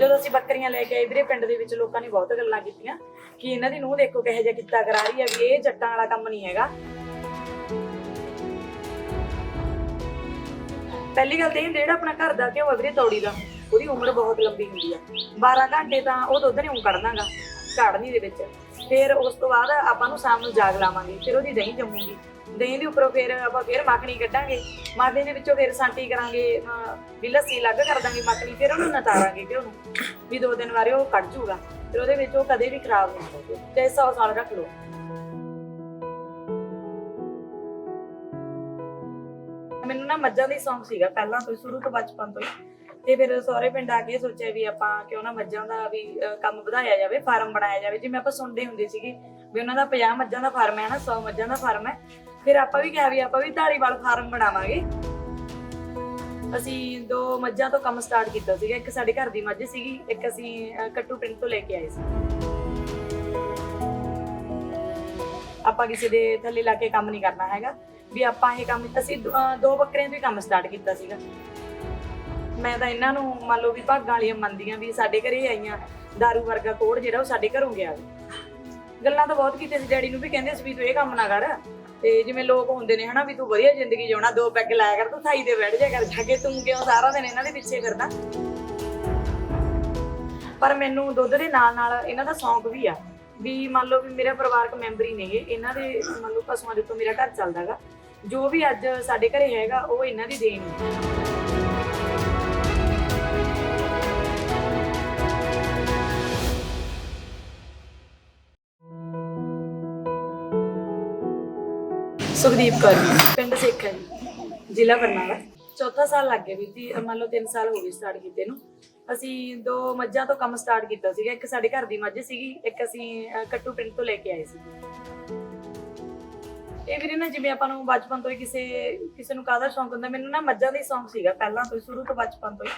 ਜਦੋਂ ਅਸੀਂ ਬੱਕਰੀਆਂ ਲੈ ਕੇ ਆਏ ਵੀਰੇ, ਪਿੰਡ ਦੇ ਵਿੱਚ ਲੋਕਾਂ ਨੇ ਬਹੁਤ ਗੱਲਾਂ ਕੀਤੀਆਂ ਕਿ ਇਹਨਾਂ ਦੀ ਨੂੰਹ ਦੇਖੋ ਕਿਹੋ ਜਿਹਾ ਕੀਤਾ ਕਰਾ ਰਹੀ ਹੈ ਵੀ ਇਹ ਜੱਟਾਂ ਵਾਲਾ ਕੰਮ ਨਹੀਂ ਹੈਗਾ। ਪਹਿਲੀ ਗੱਲ ਤੇ ਇਹ ਜਿਹੜਾ ਆਪਣਾ ਘਰ ਦਾ ਘਿਓ ਆ ਵੀਰੇ ਤੌੜੀ ਦਾ, ਉਹਦੀ ਉਮਰ ਬਹੁਤ ਲੰਬੀ ਹੁੰਦੀ ਆ। 12 ਘੰਟੇ ਤਾਂ ਉਹ ਦੁੱਧ ਨਹੀਂ ਕੱਢਣਾਗਾ ਕਾੜਨੀ ਦੇ ਵਿੱਚ। ਫਿਰ ਉਸ ਤੋਂ ਬਾਅਦ ਆਪਾਂ ਨੂੰ ਸ਼ਾਮ ਨੂੰ ਜਾਗ ਲਾਵਾਂਗੇ, ਫਿਰ ਉਹਦੀ ਦਹੀਂ ਜੰਮੂਗੀ। ਦਹੀਂ ਦੇ ਉੱਪਰੋਂ ਫਿਰ ਆਪਾਂ ਫਿਰ ਮੱਖਣੀ ਕੱਢਾਂਗੇ ਮਾਦੇ ਦੇ ਵਿੱਚੋਂ ਫਿਰ ਸਾਂਟੀ ਕਰਾਂਗੇ ਅਹ ਵੀ ਲੱਸੀ ਅਲੱਗ ਕਰ ਦਾਂਗੇ ਮੱਖਣੀ ਫਿਰ ਉਹਨੂੰ ਨਤਾਰਾਂਗੇ ਘਿਓ ਨੂੰ ਵੀ ਦੋ ਦਿਨ ਵਾਰੇ ਉਹ ਕੱਢ ਜੂਗਾ ਫਿਰ ਉਹਦੇ ਵਿੱਚ ਉਹ ਕਦੇ ਵੀ ਖਰਾਬ ਨਹੀਂ ਹੋਊਗਾ ਤੇ 100 ਸਾਲ ਰੱਖ ਲਓ। ਮੈਨੂੰ ਨਾ ਮੱਝਾਂ ਦੀ ਸ਼ੌਂਕ ਸੀਗਾ ਪਹਿਲਾਂ ਤੋਂ ਹੀ, ਸ਼ੁਰੂ ਤੋਂ ਬਚਪਨ ਤੋਂ ਹੀ। ਤੇ ਫਿਰ ਸਹੁਰੇ ਪਿੰਡ ਆ ਕੇ ਸੋਚਿਆ ਵੀ ਆਪਾਂ ਕਿਉਂ ਨਾ ਮੱਝਾਂ ਦਾ ਵੀ ਅਹ, ਕੰਮ ਵਧਾਇਆ ਜਾਵੇ ਫਾਰਮ ਬਣਾਇਆ ਜਾਵੇ ਜਿਵੇਂ ਆਪਾਂ ਸੁਣਦੇ ਹੁੰਦੇ ਸੀਗੇ ਵੀ ਉਹਨਾਂ ਦਾ 50 ਮੱਝਾਂ ਦਾ ਫਾਰਮ ਹੈ ਨਾ 100 ਮੱਝਾਂ ਦਾ ਫਾਰਮ ਹੈ। ਫਿਰ ਆਪਾਂ ਵੀ ਕਿਹਾ ਵੀ ਆਪਾਂ ਵੀ ਧਾਰੀਵਾਲ ਫਾਰਮ ਬਣਾਵਾਂਗੇ। ਅਸੀਂ ਦੋ ਮੱਝਾਂ ਤੋਂ ਕੰਮ ਸਟਾਰਟ ਕੀਤਾ ਸੀਗਾ ਇੱਕ ਸਾਡੇ ਘਰ ਦੀ ਮੱਝ ਸੀਗੀ ਇੱਕ ਅਸੀਂ ਅਹ, ਕੱਟੂ ਪਿੰਡ ਤੋਂ ਲੈ ਕੇ ਆਏ ਸੀ। ਆਪਾਂ ਕਿਸੇ ਦੇ ਥੱਲੇ ਲਾ ਕੇ ਕੰਮ ਨਹੀਂ ਕਰਨਾ ਹੈਗਾ। ਵੀ ਆਪਾਂ ਇਹ ਕੰਮ ਅਸੀਂ ਦੋ- ਅਹ, ਦੋ ਬੱਕਰਿਆਂ ਤੋਂ ਹੀ ਕੰਮ ਸਟਾਰਟ ਕੀਤਾ ਸੀਗਾ। ਮੈਂ ਤਾਂ ਇਹਨਾਂ ਨੂੰ ਮੰਨ ਲਓ ਵੀ ਭਾਗਾਂ ਵਾਲੀਆਂ ਮੰਨਦੀਆਂ ਵੀ ਸਾਡੇ ਘਰੇ ਆਈਆਂ ਦਾਰੂ ਵਰਗਾ ਕੋੜ ਜਿਹੜਾ ਉਹ ਸਾਡੇ ਘਰੋਂ ਗਿਆ। ਵੀ ਗੱਲਾਂ ਤਾਂ ਬਹੁਤ ਕੀਤੀਆਂ ਸੀ, ਡੈਡੀ ਨੂੰ ਵੀ ਕਹਿੰਦੇ ਸੀ ਵੀ ਤੂੰ ਇਹ ਕੰਮ ਨਾ ਕਰ। ਤੇ ਜਿਵੇਂ ਲੋਕ ਹੁੰਦੇ ਨੇ ਹਨਾ ਵੀ ਤੂੰ ਵਧੀਆ ਜ਼ਿੰਦਗੀ ਜਿਉਣਾ, ਦੋ ਪੈਗ ਲਾਇਆ ਕਰ, ਤੂੰ ਥਾਈ ਤੇ ਬੈਠ ਜਾ ਕਰ, ਜਾ ਕੇ ਤੂੰ ਕਿਉਂ ਸਾਰਾ ਦਿਨ ਇਹਨਾਂ ਦੇ ਪਿੱਛੇ ਫਿਰਦਾ। ਪਰ ਮੈਨੂੰ ਦੁੱਧ ਦੇ ਨਾਲ ਨਾਲ ਇਹਨਾਂ ਦਾ ਸ਼ੌਂਕ ਵੀ ਆ, ਵੀ ਮੰਨ ਲਓ ਵੀ ਮੇਰਾ ਪਰਿਵਾਰਕ ਮੈਂਬਰ ਹੀ ਨੇਗੇ, ਇਹਨਾਂ ਦੇ ਮੰਨ ਲਓ ਪਸ਼ੂਆਂ ਦੇ ਤੋਂ ਮੇਰਾ ਘਰ ਚੱਲਦਾਗਾ ਜੋ ਵੀ ਅੱਜ ਸਾਡੇ ਘਰੇ ਹੈਗਾ, ਉਹ ਇਹਨਾਂ ਦੀ ਦੇਣ ਹੈ ਸੁਖਦੀਪ ਕੌਰ ਜੀ, ਪਿੰਡ ਸੇਖਾ ਜੀ। ਜ਼ਿਲ੍ਹਾ ਬਰਨਾਲਾ। ਚੌਥਾ ਸਾਲ ਲੱਗ ਗਿਆ ਵੀਰ ਜੀ ਅਹ ਮੰਨ ਲਓ 3 ਸਾਲ ਹੋ ਗਏ ਸਟਾਰਟ ਕੀਤੇ ਨੂੰ। ਅਸੀਂ ਦੋ ਮੱਝਾਂ ਤੋਂ ਕੰਮ ਸਟਾਰਟ ਕੀਤਾ ਸੀਗਾ। ਇੱਕ ਸਾਡੇ ਘਰ ਦੀ ਮੱਝ ਸੀਗੀ ਇੱਕ ਅਸੀਂ ਅਹ, ਕੱਟੂ ਪਿੰਡ ਤੋਂ ਲੈ ਕੇ ਆਏ ਸੀ। ਇਹ ਵੀਰੇ ਨਾ ਜਿਵੇਂ ਆਪਾਂ ਨੂੰ ਬਚਪਨ ਤੋਂ ਹੀ ਕਿਸੇ ਕਿਸੇ ਨੂੰ ਕਾਹਦਾ ਸ਼ੌਂਕ ਹੁੰਦਾ ਮੈਨੂੰ ਨਾ ਮੱਝਾਂ ਦਾ ਹੀ ਸ਼ੌਂਕ ਸੀਗਾ ਪਹਿਲਾਂ ਤੋਂ ਹੀ, ਸ਼ੁਰੂ ਤੋਂ ਬਚਪਨ ਤੋਂ ਹੀ।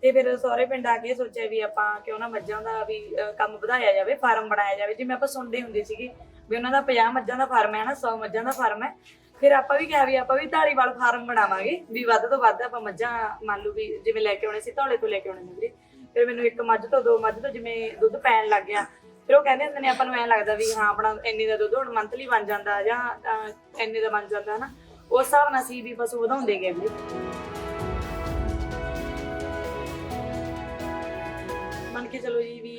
ਤੇ ਫਿਰ ਸਹੁਰੇ ਪਿੰਡ ਆ ਕੇ ਸੋਚਿਆ ਵੀ ਆਪਾਂ ਕਿਉਂ ਨਾ ਮੱਝਾਂ ਦਾ ਵੀ ਅਹ, ਕੰਮ ਵਧਾਇਆ ਜਾਵੇ ਫਾਰਮ ਬਣਾਇਆ ਜਾਵੇ। ਜਿਵੇਂ ਆਪਾਂ ਸੁਣਦੇ ਹੁੰਦੇ ਸੀਗੇ ਵੀ ਉਹਨਾਂ ਦਾ 50 ਮੱਝਾਂ ਦਾ ਫਾਰਮ ਹੈ ਨਾ 100 ਮੱਝਾਂ ਦਾ ਫਾਰਮ ਹੈ। ਫਿਰ ਆਪਾਂ ਵੀ ਕਿਹਾ ਵੀ ਆਪਾਂ ਵੀ ਧਾਰੀਵਾਲ ਫਾਰਮ ਬਣਾਵਾਂਗੇ, ਵੀ ਵੱਧ ਤੋਂ ਵੱਧ ਆਪਾਂ ਮੱਝਾਂ, ਮੰਨ ਲਓ ਵੀ ਜਿਵੇਂ ਲੈ ਕੇ ਆਉਣੇ ਸੀ, ਧੌਲੇ ਤੋਂ ਲੈ ਕੇ ਆਉਣੇ ਨੇ ਵੀਰੇ। ਫਿਰ ਮੈਨੂੰ ਇੱਕ ਮੱਝ ਤੋਂ ਦੋ ਮੱਝ ਤੋਂ ਜਿਵੇਂ ਦੁੱਧ ਪੈਣ ਲੱਗ ਗਿਆ। ਫਿਰ ਉਹ ਕਹਿੰਦੇ ਹੁੰਦੇ ਨੇ ਆਪਾਂ ਨੂੰ ਐਂ ਲੱਗਦਾ ਵੀ ਹਾਂ, ਆਪਣਾ ਇੰਨੇ ਦਾ ਦੁੱਧ ਹੁਣ ਮੰਥਲੀ ਬਣ ਜਾਂਦਾ ਜਾਂ ਇੰਨੇ ਦਾ ਬਣ ਜਾਂਦਾ ਹਨਾ। ਉਸ ਹਿਸਾਬ ਨਾਲ ਸੀ ਵੀ ਪਸ਼ੂ ਵਧਾਉਂਦੇ ਗਏ ਵੀਰੇ। ਮੰਨ ਕੇ ਚਲੋ ਜੀ ਵੀ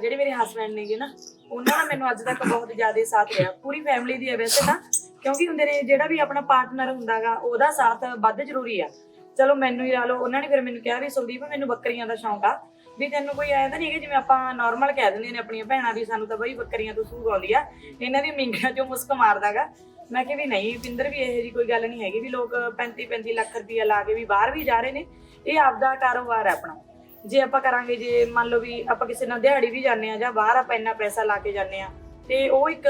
ਜਿਹੜੇ ਮੇਰੇ ਹਸਬੰਡ ਨੇਗੇ ਨਾ ਉਹਨਾਂ ਦਾ ਮੈਨੂੰ ਅੱਜ ਤੱਕ ਬਹੁਤ ਜ਼ਿਆਦਾ ਸਾਥ ਰਿਹਾ। ਪੂਰੀ ਫੈਮਿਲੀ ਦੀ ਹੈ ਵੈਸੇ ਤਾਂ, ਕਿਉਂਕਿ ਹੁੰਦੇ ਨੇ ਜਿਹੜਾ ਵੀ ਆਪਣਾ ਪਾਰਟਨਰ ਹੁੰਦਾਗਾ, ਉਹਦਾ ਸਾਥ ਵੱਧ ਜ਼ਰੂਰੀ ਆ। ਚਲੋ ਮੈਨੂੰ ਹੀ ਲਾ ਲਓ, ਉਹਨਾਂ ਨੇ ਫਿਰ ਮੈਨੂੰ ਕਿਹਾ ਵੀ ਸੁਖਦੀਪ ਮੈਨੂੰ ਬੱਕਰੀਆਂ ਦਾ ਸ਼ੌਂਕ ਆ। ਵੀ ਤੈਨੂੰ ਕੋਈ ਆਇਆ ਤਾਂ ਨਹੀਂ ਕਿ ਜਿਵੇਂ ਆਪਾਂ ਨਾਰਮਲ ਕਹਿ ਦਿੰਦੇ ਨੇ ਆਪਣੀਆਂ ਭੈਣਾਂ ਵੀ, ਸਾਨੂੰ ਤਾਂ ਬਈ ਬੱਕਰੀਆਂ ਤੋਂ ਸੂਗ ਆਉਂਦੀ ਆ। ਇਹਨਾਂ ਦੀ ਮਿੰਗਾਂ ਚੋਂ ਮੁਸਕ ਮਾਰਦਾਗਾ। ਮੈਂ ਕਿਹਾ ਵੀ ਨਹੀਂ, ਪਿੰਦਰ ਵੀ ਇਹੋ ਜੀ ਕੋਈ ਗੱਲ ਨਹੀਂ ਹੈਗੀ ਵੀ ਲੋਕ 35 35 ਲੱਖ ਰੁਪਈਆ ਲਾ ਕੇ ਵੀ ਬਾਹਰ ਵੀ ਜਾ ਰਹੇ ਨੇ। ਇਹ ਆਪਦਾ ਕਾਰੋਬਾਰ ਹੈ ਆਪਣਾ। ਜੇ ਆਪਾਂ ਕਰਾਂਗੇ, ਜੇ ਮੰਨ ਲਓ ਵੀ ਆਪਾਂ ਕਿਸੇ ਨਾਲ ਦਿਹਾੜੀ ਵੀ ਜਾਂਦੇ ਆ ਜਾਂ ਬਾਹਰ ਆਪਾਂ ਇੰਨਾ ਪੈਸਾ ਲਾ ਕੇ ਜਾਂਦੇ ਆ ਤੇ ਉਹ ਇੱਕ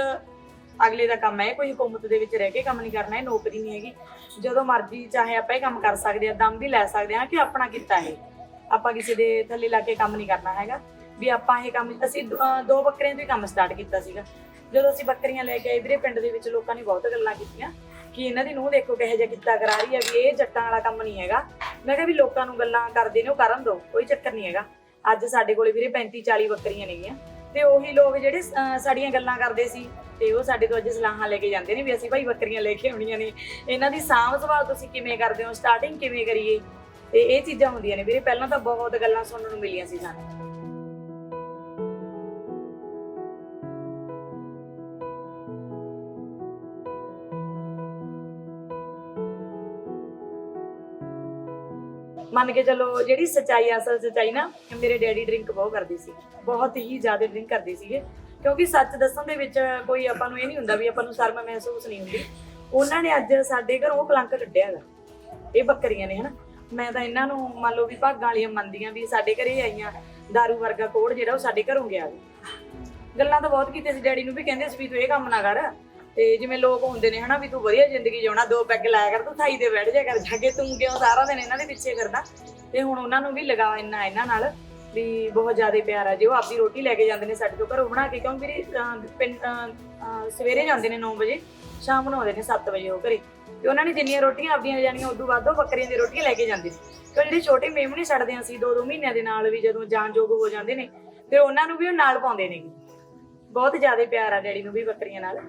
ਅਗਲੇ ਦਾ ਕੰਮ ਹੈ, ਕੋਈ ਹਕੂਮਤ ਦੇ ਵਿੱਚ ਰਹਿ ਕੇ ਕੰਮ ਨਹੀਂ ਕਰਨਾ, ਇਹ ਨੌਕਰੀ ਨਹੀਂ ਹੈਗੀ। ਜਦੋਂ ਮਰਜ਼ੀ ਚਾਹੇ ਆਪਾਂ ਇਹ ਕੰਮ ਕਰ ਸਕਦੇ ਆ ਦਮ ਵੀ ਲੈ ਸਕਦੇ ਆ ਕਿ ਆਪਣਾ ਕੀਤਾ ਇਹ। ਆਪਾਂ ਕਿਸੇ ਦੇ ਥੱਲੇ ਲਾ ਕੇ ਕੰਮ ਨਹੀਂ ਕਰਨਾ ਹੈਗਾ। ਵੀ ਆਪਾਂ ਇਹ ਕੰਮ, ਅਸੀਂ ਦੋ ਬੱਕਰੀਆਂ ਤੋਂ ਹੀ ਕੰਮ ਸਟਾਰਟ ਕੀਤਾ ਸੀਗਾ। ਜਦੋਂ ਅਸੀਂ ਬੱਕਰੀਆਂ ਲੈ ਕੇ ਆਏ, ਵੀਰੇ ਪਿੰਡ ਦੇ ਵਿੱਚ ਲੋਕਾਂ ਨੇ ਬਹੁਤ ਗੱਲਾਂ ਕੀਤੀਆਂ। ਕਿ ਇਹਨਾਂ ਦੀ ਨੂੰਹ ਦੇਖੋ ਕਿਹੋ ਜਿਹਾ ਕੀਤਾ ਕਰਾ ਰਹੀ ਹੈ ਵੀ ਇਹ ਜੱਟਾਂ ਵਾਲਾ ਕੰਮ ਨਹੀਂ ਹੈਗਾ। ਮੈਂ ਕਿਹਾ ਵੀ ਲੋਕਾਂ ਨੂੰ ਗੱਲਾਂ ਕਰਦੇ ਨੇ ਉਹ ਕਰਨ ਦੋ ਕੋਈ ਚੱਕਰ ਨਹੀਂ ਹੈਗਾ। ਅੱਜ ਸਾਡੇ ਕੋਲੇ ਵੀਰੇ 35 40 ਬੱਕਰੀਆਂ ਨੇਗੀਆਂ ਤੇ ਉਹੀ ਲੋਕ ਜਿਹੜੇ ਅਹ, ਸਾਡੀਆਂ ਗੱਲਾਂ ਕਰਦੇ ਸੀ ਤੇ ਉਹ ਸਾਡੇ ਤੋਂ ਅੱਜ ਸਲਾਹਾਂ ਲੈ ਕੇ ਜਾਂਦੇ ਨੇ ਵੀ ਅਸੀਂ ਭਾਈ ਬੱਕਰੀਆਂ ਲੈ ਕੇ ਆਉਣੀਆਂ ਨੇ। ਇਹਨਾਂ ਦੀ ਸਾਂਭ ਸੰਭਾਲ ਤੁਸੀਂ ਕਿਵੇਂ ਕਰਦੇ ਹੋ ਸਟਾਰਟਿੰਗ ਕਿਵੇਂ ਕਰੀਏ? ਤੇ ਇਹ ਚੀਜ਼ਾਂ ਹੁੰਦੀਆਂ ਨੇ ਵੀਰੇ ਪਹਿਲਾਂ ਤਾਂ ਬਹੁਤ ਗੱਲਾਂ ਸੁਣਨ ਨੂੰ ਮਿਲੀਆਂ ਸੀ ਸਾਨੂੰ। ਮੰਨ ਕੇ ਚਲੋ ਜਿਹੜੀ ਸਚਾਈ, ਅਸਲ ਸਚਾਈ ਨਾ ਮੇਰੇ ਡੈਡੀ ਡਰਿੰਕ ਬਹੁਤ ਕਰਦੇ ਸੀ। ਬਹੁਤ ਹੀ ਜ਼ਿਆਦਾ ਡਰਿੰਕ ਕਰਦੇ ਸੀਗੇ। ਕਿਉਂਕਿ ਸੱਚ ਦੱਸਣ ਦੇ ਵਿੱਚ ਕੋਈ ਆਪਾਂ ਨੂੰ ਇਹ ਨਹੀਂ ਹੁੰਦਾ ਵੀ ਆਪਾਂ ਨੂੰ ਸ਼ਰਮ ਮਹਿਸੂਸ ਨਹੀਂ ਹੁੰਦੀ। ਉਹਨਾਂ ਨੇ ਅੱਜ ਸਾਡੇ ਘਰੋਂ ਕਲੰਕ ਕੱਢਿਆ ਹੈਗਾ। ਇਹ ਬੱਕਰੀਆਂ ਨੇ, ਹਨਾ। ਮੈਂ ਤਾਂ ਇਹਨਾਂ ਨੂੰ ਮੰਨ ਲਓ ਵੀ ਭਾਗਾਂ ਵਾਲੀਆਂ ਮੰਨਦੀਆਂ ਵੀ ਸਾਡੇ ਘਰੇ ਆਈਆਂ दारू ਵਰਗਾ ਕੋੜ ਜਿਹੜਾ ਉਹ ਸਾਡੇ ਘਰੋਂ ਗਿਆ। ਗੱਲਾਂ ਤਾਂ ਬਹੁਤ ਕੀਤੀਆਂ ਸੀ। ਡੈਡੀ ਨੂੰ ਵੀ ਕਹਿੰਦੇ ਸੀ ਵੀ ਤੂੰ ਇਹ ਕੰਮ ਨਾ ਕਰ। ਤੇ ਜਿਵੇਂ ਲੋਕ ਹੁੰਦੇ ਨੇ ਹਨਾ ਵੀ ਤੂੰ ਵਧੀਆ ਜ਼ਿੰਦਗੀ ਜਿਉਣਾ, ਦੋ ਪੈਗ ਲਾਇਆ ਕਰ, ਤੂੰ ਥਾਈ ਤੇ ਬੈਠ ਜਾ ਕਰ, ਜਾ ਕੇ ਤੂੰ ਕਿਉਂ ਸਾਰਾ ਦਿਨ ਇਹਨਾਂ ਦੇ ਪਿੱਛੇ ਕਰਦਾ ਤੇ ਹੁਣ ਉਹਨਾਂ ਨੂੰ ਵੀ ਲਗਾ ਇੰਨਾ ਇਹਨਾਂ ਨਾਲ ਵੀ ਬਹੁਤ ਜ਼ਿਆਦਾ ਪਿਆਰ ਆ। ਜੇ ਉਹ ਆਪਦੀ ਰੋਟੀ ਲੈ ਕੇ ਜਾਂਦੇ ਨੇ ਸਾਡੇ ਤੋਂ ਘਰੋਂ ਬਣਾ ਕੇ ਕਿਉਂ ਵੀਰੇ ਸਵੇਰੇ ਜਾਂਦੇ ਨੇ 9 ਵਜੇ, ਸ਼ਾਮ ਨੂੰ ਆਉਂਦੇ ਨੇ 7 ਵਜੇ ਉਹ ਘਰੇ। ਤੇ ਉਹਨਾਂ ਨੇ ਜਿੰਨੀਆਂ ਰੋਟੀਆਂ ਆਪਦੀਆਂ ਜਾਣੀਆਂ, ਉਦੋਂ ਵੱਧ ਉਹ ਬੱਕਰੀਆਂ ਦੀਆਂ ਰੋਟੀਆਂ ਲੈ ਕੇ ਜਾਂਦੇ ਸੀ ਤੇ ਉਹ ਜਿਹੜੇ ਛੋਟੇ ਮੇਮਣੇ ਛੱਡਦੇ ਸੀ ਦੋ ਦੋ ਮਹੀਨਿਆਂ ਦੇ ਨਾਲ ਵੀ ਜਦੋਂ ਜਾਨਯੋਗ ਹੋ ਜਾਂਦੇ ਨੇ ਫਿਰ ਉਹਨਾਂ ਨੂੰ ਵੀ ਉਹ ਨਾਲ ਪਾਉਂਦੇ ਨੇ। ਬਹੁਤ ਜ਼ਿਆਦਾ ਪਿਆਰ ਆ ਡੈਡੀ ਨੂੰ ਵੀ ਬੱਕਰੀਆਂ ਨਾਲ।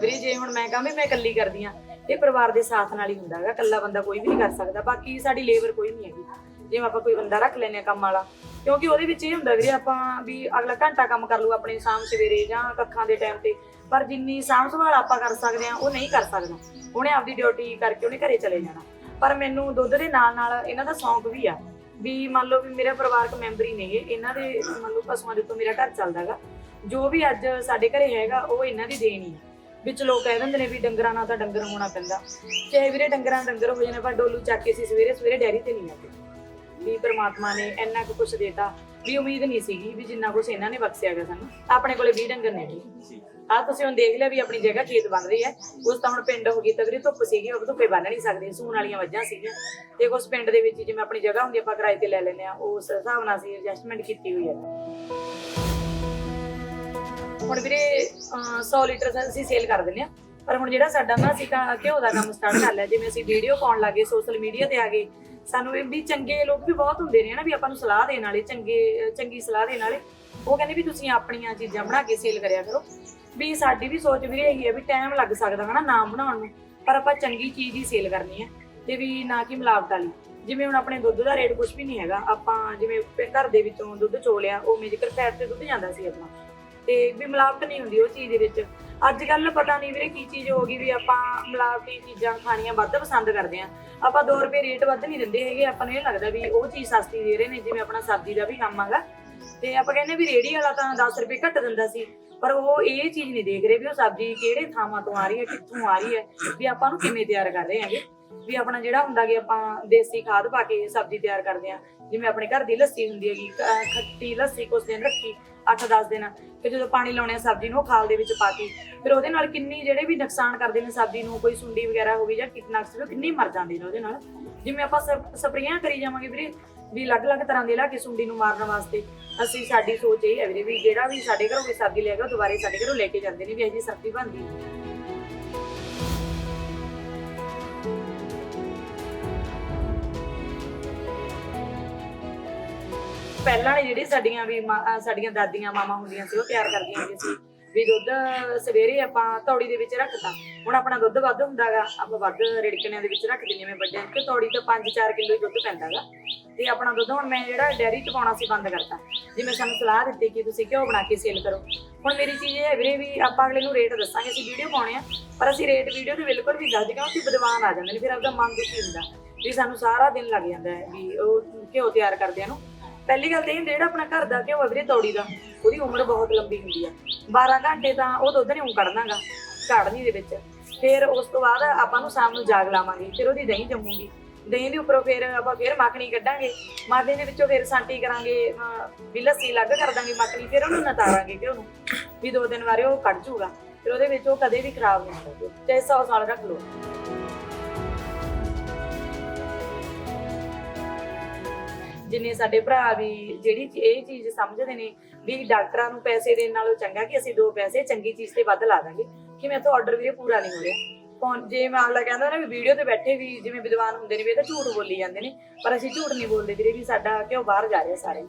ਵੀਰੇ ਜੇ ਹੁਣ ਮੈਂ ਕਹਾਂ ਵੀ ਮੈਂ ਇਕੱਲੀ ਕਰਦੀ ਆ ਇਹ ਪਰਿਵਾਰ ਦੇ ਸਾਥ ਨਾਲ ਹੀ ਹੁੰਦਾ ਹੈਗਾ, ਇਕੱਲਾ ਬੰਦਾ ਕੋਈ ਵੀ ਨਹੀਂ ਕਰ ਸਕਦਾ, ਬਾਕੀ ਸਾਡੀ ਲੇਬਰ ਕੋਈ ਨਹੀਂ ਹੈਗੀ। ਜਿਵੇਂ ਆਪਾਂ ਕੋਈ ਬੰਦਾ ਰੱਖ ਲੈਨੇ ਆ ਕੰਮ ਵਾਲਾ, ਕਿਉਂਕਿ ਉਹਦੇ ਵਿੱਚ ਇਹ ਹੁੰਦਾ ਵੀਰੇ ਆਪਾਂ ਵੀ ਅਗਲਾ ਘੰਟਾ ਕੰਮ ਕਰ ਲੂ ਆਪਣੇ ਸ਼ਾਮ ਸਵੇਰੇ ਜਾਂ ਕੱਖਾਂ ਦੇ ਟਾਈਮ ਤੇ, ਪਰ ਜਿੰਨੀ ਸਾਂਭ ਸੰਭਾਲ ਆਪਾਂ ਕਰ ਸਕਦੇ ਆ ਉਹ ਨਹੀਂ ਕਰ ਸਕਦਾ। ਉਹਨੇ ਆਪਦੀ ਡਿਊਟੀ ਕਰਕੇ ਉਹਨੇ ਘਰੇ ਚਲੇ ਜਾਣਾ। ਪਰ ਮੈਨੂੰ ਦੁੱਧ ਦੇ ਨਾਲ ਨਾਲ ਇਹਨਾਂ ਦਾ ਸ਼ੌਂਕ ਵੀ ਆ, ਵੀ ਮੰਨ ਲਓ ਵੀ ਮੇਰਾ ਪਰਿਵਾਰਕ ਮੈਂਬਰ ਹੀ ਨੇਗੇ, ਇਹਨਾਂ ਦੇ ਮੰਨ ਲਓ ਪਸ਼ੂਆਂ ਦੇ ਤੋਂ ਮੇਰਾ ਘਰ ਚੱਲਦਾਗਾ ਜੋ ਵੀ ਅੱਜ ਸਾਡੇ ਘਰੇ ਹੈਗਾ, ਉਹ ਇਹਨਾਂ ਦੀ ਦੇਣੀ ਹੈ ਵਿੱਚ ਲੋਕ ਕਹਿ ਦਿੰਦੇ ਨੇ ਵੀ ਡੰਗਰਾਂ ਨਾਲ ਤਾਂ ਡੰਗਰ ਹੋਣਾ ਪੈਂਦਾ। ਚਾਹੇ ਵੀਰੇ ਡੰਗਰਾਂ ਨਾਲ ਡੰਗਰ ਹੋ ਜਾਣੇ ਪਰ ਡੋਲੂ ਚੱਕ ਕੇ ਸੀ ਸਵੇਰੇ ਸਵੇਰੇ ਡੈਰੀ ਤੇ ਨਹੀਂ ਆਉਂਦੇ। ਵੀ ਪ੍ਰਮਾਤਮਾ ਨੇ ਇੰਨਾ ਕੁ ਕੁਛ ਦੇਤਾ, ਵੀ ਉਮੀਦ ਨਹੀਂ ਸੀਗੀ ਵੀ ਜਿੰਨਾ ਕੁਛ ਇਹਨਾਂ ਨੇ ਬਖਸ਼ਿਆ ਗਿਆ ਸਾਨੂੰ ਆਪਣੇ ਕੋਲੇ 20 ਡੰਗਰ ਨੇ ਜੀ। ਆ ਤੁਸੀਂ ਹੁਣ ਦੇਖ ਲਿਆ ਵੀ ਆਪਣੀ ਜਗ੍ਹਾ ਖੇਤ ਬਣ ਰਹੀ ਹੈ। ਉਸ ਤਾਂ ਹੁਣ ਪਿੰਡ ਹੋ ਗਈ ਤਗਰੀ ਧੁੱਪ ਸੀਗੀ, ਉਹ ਧੁੱਪੇ ਬੰਨ ਨਹੀਂ ਸਕਦੇ, ਸੂਣ ਵਾਲੀਆਂ ਵੱਜਾਂ ਸੀਗੀਆਂ। ਤੇ ਉਸ ਪਿੰਡ ਦੇ ਵਿੱਚ ਜਿਵੇਂ ਆਪਣੀ ਜਗ੍ਹਾ ਹੁੰਦੀ ਆਪਾਂ ਕਿਰਾਏ ਤੇ ਲੈ ਲੈਂਦੇ ਆ ਉਸ ਹਿਸਾਬ ਨਾਲ ਅਸੀਂ ਐਡਜਸਟਮੈਂਟ ਕੀਤੀ ਹੋਈ ਹੈ। ਹੁਣ ਵੀਰੇ, ਅਹ 100 ਲੀਟਰ ਅਸੀਂ ਸੇਲ ਕਰ ਦਿੰਦੇ ਆ ਪਰ ਹੁਣ ਜਿਹੜਾ ਸਾਡਾ ਨਾ ਅਸੀਂ ਤਾਂ ਘਿਓ ਦਾ ਕੰਮ ਸਟਾਰਟ ਕਰ ਲਿਆ, ਜਿਵੇਂ ਅਸੀਂ ਵੀਡੀਓ ਪਾਉਣ ਲੱਗੇ ਸੋਸ਼ਲ ਮੀਡੀਆ ਤੇ ਆ ਗਏ। ਸਾਨੂੰ ਇਹ ਵੀ ਚੰਗੇ ਲੋਕ ਵੀ ਬਹੁਤ ਹੁੰਦੇ ਨੇ ਨਾ ਵੀ ਆਪਾਂ ਨੂੰ ਸਲਾਹ ਦੇਣ ਵਾਲੇ, ਚੰਗੇ, ਚੰਗੀ ਸਲਾਹ ਦੇਣ ਵਾਲੇ। ਉਹ ਕਹਿੰਦੇ ਵੀ ਤੁਸੀਂ ਆਪਣੀਆਂ ਚੀਜ਼ਾਂ ਬਣਾ ਕੇ ਸੇਲ ਕਰਿਆ ਕਰੋ। ਵੀ ਸਾਡੀ ਵੀ ਸੋਚ ਵੀਰੇ ਇਹੀ ਹੈ ਵੀ ਟਾਈਮ ਲੱਗ ਸਕਦਾ ਹਨਾ, ਨਾਮ ਬਣਾਉਣ ਨੂੰ। ਪਰ ਆਪਾਂ ਚੰਗੀ ਚੀਜ਼ ਹੀ ਸੇਲ ਕਰਨੀ ਹੈ, ਤੇ ਵੀ ਨਾ ਕਿ ਮਿਲਾਵਟ ਵਾਲੀ। ਜਿਵੇਂ ਹੁਣ ਆਪਣੇ ਦੁੱਧ ਦਾ ਰੇਟ ਕੁਝ ਵੀ ਨਹੀਂ ਹੈਗਾ, ਆਪਾਂ ਜਿਵੇਂ ਘਰ ਦੇ ਵਿੱਚੋਂ ਦੁੱਧ ਚੋਲਿਆ, ਉਹ ਮੇਜਿਕਰ ਪੈਰ ਤੇ ਦੁੱਧ ਜਾਂਦਾ ਸੀ ਆਪਣਾ। ਤੇ ਵੀ ਮਿਲਾਵਟ ਨਹੀਂ ਹੁੰਦੀ ਉਹ ਚੀਜ਼ ਦੇ ਵਿੱਚ। ਅੱਜ ਕੱਲ ਪਤਾ ਨਹੀਂ ਵੀਰੇ ਕੀ ਚੀਜ਼ ਹੋ ਗਈ ਵੀ ਆਪਾਂ ਮਿਲਾਵਟੀ ਚੀਜ਼ਾਂ ਖਾਣੀਆਂ ਵੱਧ ਪਸੰਦ ਕਰਦੇ ਆਂ ਆਪਾਂ 2 ਰੁਪਏ ਰੇਟ ਵੱਧ ਨਹੀਂ ਦਿੰਦੇ ਹੈਗੇ, ਆਪਾਂ ਨੂੰ ਇਹ ਲੱਗਦਾ ਵੀ ਉਹ ਚੀਜ਼ ਸਸਤੀ ਦੇ ਰਹੇ ਨੇ, ਜਿਵੇਂ ਆਪਣਾ ਸਬਜ਼ੀ ਦਾ ਵੀ ਕੰਮ ਹੈਗਾ। ਤੇ ਆਪਾਂ ਕਹਿੰਦੇ ਵੀ ਰੇੜੀ ਵਾਲਾ ਤਾਂ 10 ਰੁਪਏ ਘੱਟ ਦਿੰਦਾ ਸੀ, ਪਰ ਉਹ ਇਹ ਚੀਜ਼ ਨਹੀਂ ਦੇਖ ਰਹੇ ਵੀ ਉਹ ਸਬਜ਼ੀ ਕਿਹੜੇ ਥਾਵਾਂ ਤੋਂ ਆ ਰਹੀ ਹੈ, ਕਿੱਥੋਂ ਆ ਰਹੀ ਹੈ, ਵੀ ਆਪਾਂ ਨੂੰ ਕਿਵੇਂ ਤਿਆਰ ਕਰ ਰਹੇ ਹੈਗੇ। ਵੀ ਆਪਣਾ ਜਿਹੜਾ ਹੁੰਦਾ ਕਿ ਆਪਾਂ ਦੇਸੀ ਖਾਦ ਪਾ ਕੇ ਸਬਜ਼ੀ ਤਿਆਰ ਕਰਦੇ ਆ ਜਿਵੇਂ ਆਪਣੇ ਘਰ ਦੀ ਲੱਸੀ ਹੁੰਦੀ ਹੈਗੀ ਖੱਟੀ ਲੱਸੀ ਕੁਛ ਦਿਨ ਰੱਖੀ 8-10 ਦਿਨ। ਫਿਰ ਜਦੋਂ ਪਾਣੀ ਲਾਉਣੇ ਆ ਸਬਜ਼ੀ ਨੂੰ, ਉਹ ਖਾਲ ਦੇ ਵਿੱਚ ਪਾ ਕੇ। ਫਿਰ ਉਹਦੇ ਨਾਲ ਕਿੰਨੀ ਜਿਹੜੇ ਵੀ ਨੁਕਸਾਨ ਕਰਦੇ ਨੇ ਸਬਜ਼ੀ ਨੂੰ, ਕੋਈ ਸੁੰਡੀ ਵਗੈਰਾ ਹੋ ਗਈ ਜਾਂ ਕੀਟਨਾਸ਼ਕ ਵੀ ਕਿੰਨੀ ਮਰ ਜਾਂਦੀ ਨੇ ਉਹਦੇ ਨਾਲ। ਜਿਵੇਂ ਆਪਾਂ ਸਪ- ਸਪਰੇਆਂ ਕਰੀ ਜਾਵਾਂਗੇ ਵੀਰੇ, ਵੀ ਅਲੱਗ-ਅਲੱਗ ਤਰ੍ਹਾਂ ਦੇ ਲਾ ਕੇ ਸੁੰਡੀ ਨੂੰ ਮਾਰਨ ਵਾਸਤੇ। ਅਸੀਂ ਸਾਡੀ ਸੋਚ ਇਹ ਹੈ ਵੀਰੇ, ਵੀ ਜਿਹੜਾ ਵੀ ਸਾਡੇ ਘਰੋਂ ਕੋਈ ਸਬਜ਼ੀ ਲੈ ਗਿਆ ਦੁਬਾਰੇ ਸਾਡੇ ਘਰੋਂ ਲੈ ਕੇ ਜਾਂਦੇ ਨੇ, ਵੀ ਇਹ ਜੀ ਸਬਜ਼ੀ ਬਣਦੀ ਪਹਿਲਾਂ ਵਾਲੀ ਜਿਹੜੀ ਸਾਡੀਆਂ ਵੀ ਮਾਂ- ਅਹ ਸਾਡੀਆਂ ਦਾਦੀਆਂ ਮਾਮਾ ਹੁੰਦੀਆਂ ਸੀ, ਉਹ ਤਿਆਰ ਕਰਦੀਆਂ ਹੁੰਦੀਆਂ ਸੀ ਵੀ ਦੁੱਧ ਸਵੇਰੇ ਆਪਾਂ ਤੌੜੀ ਦੇ ਵਿੱਚ ਰੱਖਤਾ। ਹੁਣ ਆਪਣਾ ਦੁੱਧ ਵੱਧ ਹੁੰਦਾਗਾ, ਆਪਾਂ ਵੱਧ ਰਿੜਕਣਿਆਂ ਦੇ ਵਿੱਚ ਰੱਖ ਦਿੰਦੇ ਜਿਵੇਂ ਵੱਡੇ ਕਿ ਤੌੜੀ ਤੋਂ 5-4 ਕਿਲੋ ਹੀ ਦੁੱਧ ਪੈਂਦਾਗਾ। ਤੇ ਆਪਣਾ ਦੁੱਧ ਹੁਣ ਮੈਂ ਜਿਹੜਾ ਡੈਰੀ ਚ ਪਾਉਣਾ ਸੀ, ਬੰਦ ਕਰਤਾ। ਜਿਵੇਂ ਸਾਨੂੰ ਸਲਾਹ ਦਿੱਤੀ ਕਿ ਤੁਸੀਂ ਘਿਓ ਬਣਾ ਕੇ ਸੇਲ ਕਰੋ। ਹੁਣ ਮੇਰੀ ਚੀਜ਼ ਇਹ ਹੈ ਵੀਰੇ ਵੀ ਆਪਾਂ ਅਗਲੇ ਨੂੰ ਰੇਟ ਦੱਸਾਂਗੇ, ਅਸੀਂ ਵੀਡੀਓ ਪਾਉਣੇ ਆ, ਪਰ ਅਸੀਂ ਰੇਟ ਵੀਡੀਓ ਤੇ ਬਿਲਕੁਲ ਵੀ ਦੱਸਦੇ ਕਿਉਂਕਿ ਵਿਦਵਾਨ ਆ ਜਾਂਦੇ ਨੇ, ਫਿਰ ਆਪਦਾ ਮਨ ਦੁਖੀ ਹੁੰਦਾ। ਵੀ ਸਾਨੂੰ ਸਾਰਾ ਦਿਨ ਲੱਗ ਜਾਂਦਾ ਹੈ ਵੀ ਉਹ ਘਿਓ ਤਿਆਰ ਕਰਦਿਆਂ ਨੂੰ। ਪਹਿਲੀ ਗੱਲ ਤੇ ਇਹ ਹੁੰਦਾ ਜਿਹੜਾ ਆਪਣਾ ਘਰ ਦਾ ਘਿਓ ਹੈ ਵੀਰੇ ਤੌੜੀ ਦਾ, ਉਹਦੀ ਉਮਰ ਬਹੁਤ ਲੰਬੀ ਹੁੰਦੀ ਆ। 12 ਘੰਟੇ ਤਾਂ ਉਹ ਦੁੱਧ ਨੇ ਉਂ ਕੱਢਣਾਗਾ ਕਾੜਨੀ ਦੇ ਵਿੱਚ। ਫਿਰ ਉਸ ਤੋਂ ਬਾਅਦ ਆਪਾਂ ਨੂੰ ਸ਼ਾਮ ਨੂੰ ਜਾਗ ਲਾਵਾਂਗੇ, ਫਿਰ ਉਹਦੀ ਦਹੀਂ ਜੰਮੂਗੀ। ਦਹੀਂ ਦੇ ਉੱਪਰੋਂ ਫਿਰ ਆਪਾਂ ਫਿਰ ਮੱਖਣੀ ਕੱਢਾਂਗੇ ਮਾਦੇ ਦੇ ਵਿੱਚੋਂ ਫਿਰ ਸਾਂਟੀ ਕਰਾਂਗੇ ਵੀ ਲੱਸੀ ਅਲੱਗ ਕਰ ਦਾਂਗੇ ਮੱਖਣੀ, ਫਿਰ ਉਹਨੂੰ ਨਤਾਰਾਂਗੇ ਕਿ ਉਹਨੂੰ ਵੀ ਦੋ ਦਿਨ ਬਾਰੇ ਉਹ ਕੱਢ ਜੂਗਾ। ਫਿਰ ਉਹਦੇ ਵਿੱਚ ਉਹ ਕਦੇ ਵੀ ਖਰਾਬ ਨਹੀਂ ਹੁੰਦਾ, ਚਾਹੇ 100 ਸਾਲ ਰੱਖ ਲਓ। ਜਿੰਨੇ ਸਾਡੇ ਭਰਾ ਵੀ ਜਿਹੜੀ ਇਹ ਚੀਜ਼ ਸਮਝਦੇ ਨੇ ਵੀ ਡਾਕਟਰਾਂ ਨੂੰ ਪੈਸੇ ਦੇਣ ਨਾਲੋਂ ਚੰਗਾ ਕਿ ਅਸੀਂ ਦੋ ਪੈਸੇ ਚੰਗੀ ਚੀਜ਼ ਤੇ ਵੱਧ ਲਾ ਦਾਂਗੇ, ਕਿ ਮੈਥੋਂ ਆਰਡਰ ਵੀਰੇ ਪੂਰਾ ਨਹੀਂ ਹੋ ਰਿਹਾ। ਕੌਣ ਜੇ ਮਾਮਲਾ ਕਹਿੰਦਾ ਨਾ ਵੀ ਵੀਡੀਓ ਤੇ ਬੈਠੇ ਵੀ ਜਿਵੇਂ ਵਿਦਵਾਨ ਹੁੰਦੇ ਨੇ ਵੀ ਇਹ ਤਾਂ ਝੂਠ ਬੋਲੀ ਜਾਂਦੇ ਨੇ, ਪਰ ਅਸੀਂ ਝੂਠ ਨਹੀਂ ਬੋਲਦੇ ਵੀਰੇ ਵੀ ਸਾਡਾ ਕਿਉਂ ਬਾਹਰ ਜਾ ਰਿਹਾ ਸਾਰੇ।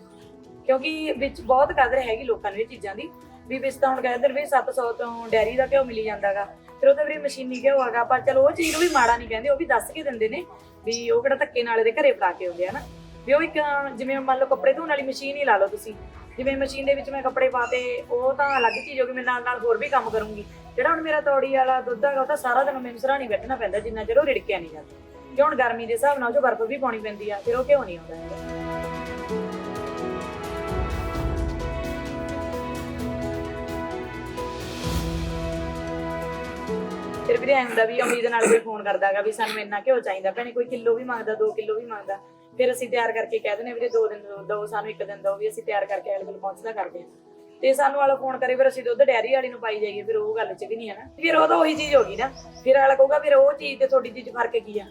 ਕਿਉਂਕਿ ਵਿੱਚ ਬਹੁਤ ਕਦਰ ਹੈਗੀ ਲੋਕਾਂ ਨੂੰ ਇਹ ਚੀਜ਼ਾਂ ਦੀ, ਵੀ ਵਿੱਚ ਤਾਂ ਹੁਣ ਕਹਿੰਦੇ ਨੇ ਵੀ 700 ਤੋਂ ਡੈਰੀ ਦਾ ਘਿਓ ਮਿਲੀ ਜਾਂਦਾਗਾ, ਫਿਰ ਉਹਦੇ ਵੀ ਮਸ਼ੀਨੀ ਘਿਓ ਹੈਗਾ ਪਰ ਚਲੋ ਉਹ ਚੀਜ਼ ਨੂੰ ਵੀ ਮਾੜਾ ਨਹੀਂ ਕਹਿੰਦੇ, ਉਹ ਵੀ ਦੱਸ ਕੇ ਦਿੰਦੇ ਨੇ ਵੀ ਉਹ ਕਿਹੜਾ ਧੱਕੇ ਨਾਲੇ ਦੇ ਘਰੇ ਫੜਾ ਕੇ ਆਉਂਦੇ ਆ ਨਾ। ਵੀ ਉਹ ਇੱਕ, ਜਿਵੇਂ ਮੰਨ ਲਓ ਕੱਪੜੇ ਧੋਣ ਵਾਲੀ ਮਸ਼ੀਨ ਹੀ ਲਾ ਲਓ ਤੁਸੀਂ। ਜਿਵੇਂ ਮਸ਼ੀਨ ਦੇ ਵਿੱਚ ਮੈਂ ਕੱਪੜੇ ਪਾਤੇ ਉਹ ਤਾਂ ਅਲੱਗ ਚੀਜ਼ ਹੋ ਗਈ, ਮੈਂ ਨਾਲ ਨਾਲ ਹੋਰ ਵੀ ਕੰਮ ਕਰੂੰਗੀ। ਜਿਹੜਾ ਹੁਣ ਮੇਰਾ ਤੌੜੀ ਵਾਲਾ ਦੁੱਧ ਹੈਗਾ, ਉਹ ਤਾਂ ਸਾਰਾ ਦਿਨ ਮੈਨੂੰ ਸਰਾਣੀ ਬੈਠਣਾ ਪੈਂਦਾ, ਜਿੰਨਾ ਚਿਰ ਉਹ ਰਿੜਕਿਆ ਨਹੀਂ ਜਾਂਦਾ। ਕਿ ਹੁਣ ਗਰਮੀ ਦੇ ਹਿਸਾਬ ਨਾਲ ਉਹ ਬਰਫ਼ ਵੀ ਪਾਉਣੀ ਪੈਂਦੀ ਆ, ਫਿਰ ਉਹ ਕਿਉਂ ਨਹੀਂ ਆਉਂਦਾ ਹੈਗਾ? ਫਿਰ ਵੀ ਐਂ ਹੁੰਦਾ ਵੀ ਉਮੀਦ ਨਾਲ ਕੋਈ ਫੋਨ ਕਰਦਾਗਾ ਵੀ ਸਾਨੂੰ ਇੰਨਾ ਘਿਓ ਚਾਹੀਦਾ, ਭੈਣੇ ਕੋਈ ਕਿਲੋ ਵੀ ਮੰਗਦਾ 2 ਕਿਲੋ ਵੀ ਮੰਗਦਾ। ਫਿਰ ਅਸੀਂ ਤਿਆਰ ਕਰਕੇ ਕਹਿ ਦਿੰਦੇ ਵੀਰੇ 2 ਦਿਨ ਦਿਓ, ਸਾਨੂੰ ਇੱਕ ਦਿਨ ਦਿਓ ਵੀ ਅਸੀਂ ਤਿਆਰ ਕਰਕੇ ਅਗਲੇ ਕੋਲ ਪਹੁੰਚਦਾ ਕਰਦੇ ਹਾਂ। ਤੇ ਸਾਨੂੰ ਵਾਲਾ ਫੋਨ ਕਰੇ ਫਿਰ ਅਸੀਂ ਦੁੱਧ ਡੈਰੀ ਵਾਲੀ ਨੂੰ ਪਾਈ ਜਾਈਏ ਫਿਰ ਉਹ ਗੱਲ ਚ ਵੀ ਨਹੀਂ ਹੈ ਨਾ ਫਿਰ ਉਹ ਤਾਂ ਉਹੀ ਚੀਜ਼ ਹੋ ਗਈ ਨਾ। ਫਿਰ ਵਾਲਾ ਕਹੂਗਾ ਫਿਰ ਉਹ ਚੀਜ਼ ਤੇ ਤੁਹਾਡੀ ਚੀਜ਼ ਫ਼ਰਕ ਕੀ ਆ?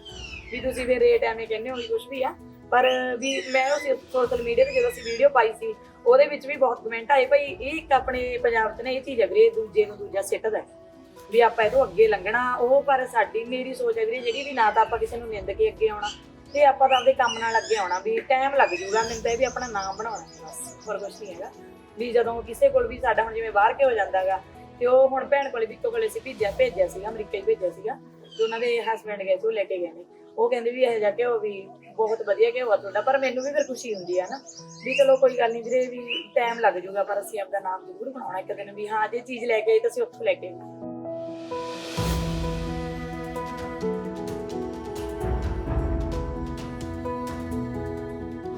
ਵੀ ਤੁਸੀਂ ਫਿਰ ਰੇਟ ਐਵੇਂ ਕਹਿੰਦੇ ਹੋ ਕੁਝ ਵੀ ਆ। ਪਰ ਵੀ ਮੈਂ ਉਹ ਸੋਸ਼ਲ ਮੀਡੀਆ ਤੇ ਜਦੋਂ ਅਸੀਂ ਵੀਡੀਓ ਪਾਈ ਸੀ ਉਹਦੇ ਵਿੱਚ ਵੀ ਬਹੁਤ ਕਮੈਂਟ ਆਏ ਭਾਈ ਇਹ ਇੱਕ ਆਪਣੇ ਪੰਜਾਬ 'ਚ ਨਾ ਇਹ ਚੀਜ਼ ਹੈ ਵੀਰੇ ਦੂਜੇ ਨੂੰ ਦੂਜਾ ਸਿੱਟਦਾ ਵੀ ਆਪਾਂ ਇਹ ਤੋਂ ਅੱਗੇ ਲੰਘਣਾ ਉਹ ਪਰ ਸਾਡੀ ਮੇਰੀ ਸੋਚ ਹੈ ਵੀਰੇ ਜਿਹੜੀ ਵੀ ਨਾ ਤਾਂ ਆਪਾਂ ਕਿਸੇ ਨੂੰ ਨਿੰਦ ਕੇ ਅੱਗੇ ਆਉਣਾ। ਤੇ ਆਪਾਂ ਤਾਂ ਆਪਦੇ ਕੰਮ ਨਾਲ ਅੱਗੇ ਆਉਣਾ, ਵੀ ਟਾਈਮ ਲੱਗ ਜੂਗਾ, ਮੈਨੂੰ ਤਾਂ ਇਹ ਵੀ ਆਪਣਾ ਨਾਮ ਬਣਾਉਣਾ ਹੈ ਬਸ ਹੋਰ ਕੁਝ ਨਹੀਂ ਹੈਗਾ ਵੀ ਜਦੋਂ ਕਿਸੇ ਕੋਲ ਵੀ ਸਾਡਾ ਹੁਣ ਜਿਵੇਂ ਬਾਹਰ ਕੇ ਹੋ ਜਾਂਦਾਗਾ ਤੇ ਉਹ ਹੁਣ ਭੈਣ ਕੋਲੇ ਵਿੱਕੋ ਕੋਲੇ ਸੀ, ਭੇਜਿਆ ਭੇਜਿਆ ਸੀਗਾ, ਅਮਰੀਕਾ ਹੀ ਭੇਜਿਆ ਸੀਗਾ, ਤੇ ਉਹਨਾਂ ਦੇ ਹਸਬੰਡ ਗਏ ਸੀ, ਉਹ ਲੈ ਕੇ ਗਏ ਨੇ ਉਹ ਕਹਿੰਦੇ ਵੀ ਇਹ ਜਾ ਕੇ ਉਹ ਵੀ ਬਹੁਤ ਵਧੀਆ ਕਿ ਹੋਆ ਤੁਹਾਡਾ, ਪਰ ਮੈਨੂੰ ਵੀ ਫਿਰ ਖੁਸ਼ੀ ਹੁੰਦੀ ਆ ਨਾ, ਵੀ ਚਲੋ ਕੋਈ ਗੱਲ ਨਹੀਂ ਵੀਰੇ, ਵੀ ਟਾਈਮ ਲੱਗ ਜੂਗਾ, ਪਰ ਅਸੀਂ ਆਪਦਾ ਨਾਮ ਜ਼ਰੂਰ ਬਣਾਉਣਾ, ਇੱਕ ਦਿਨ ਵੀ ਹਾਂ, ਜੇ ਚੀਜ਼ ਲੈ ਕੇ ਆਈ ਤਾਂ ਅਸੀਂ ਉੱਥੋਂ ਲੈ ਕੇ ਆਏ।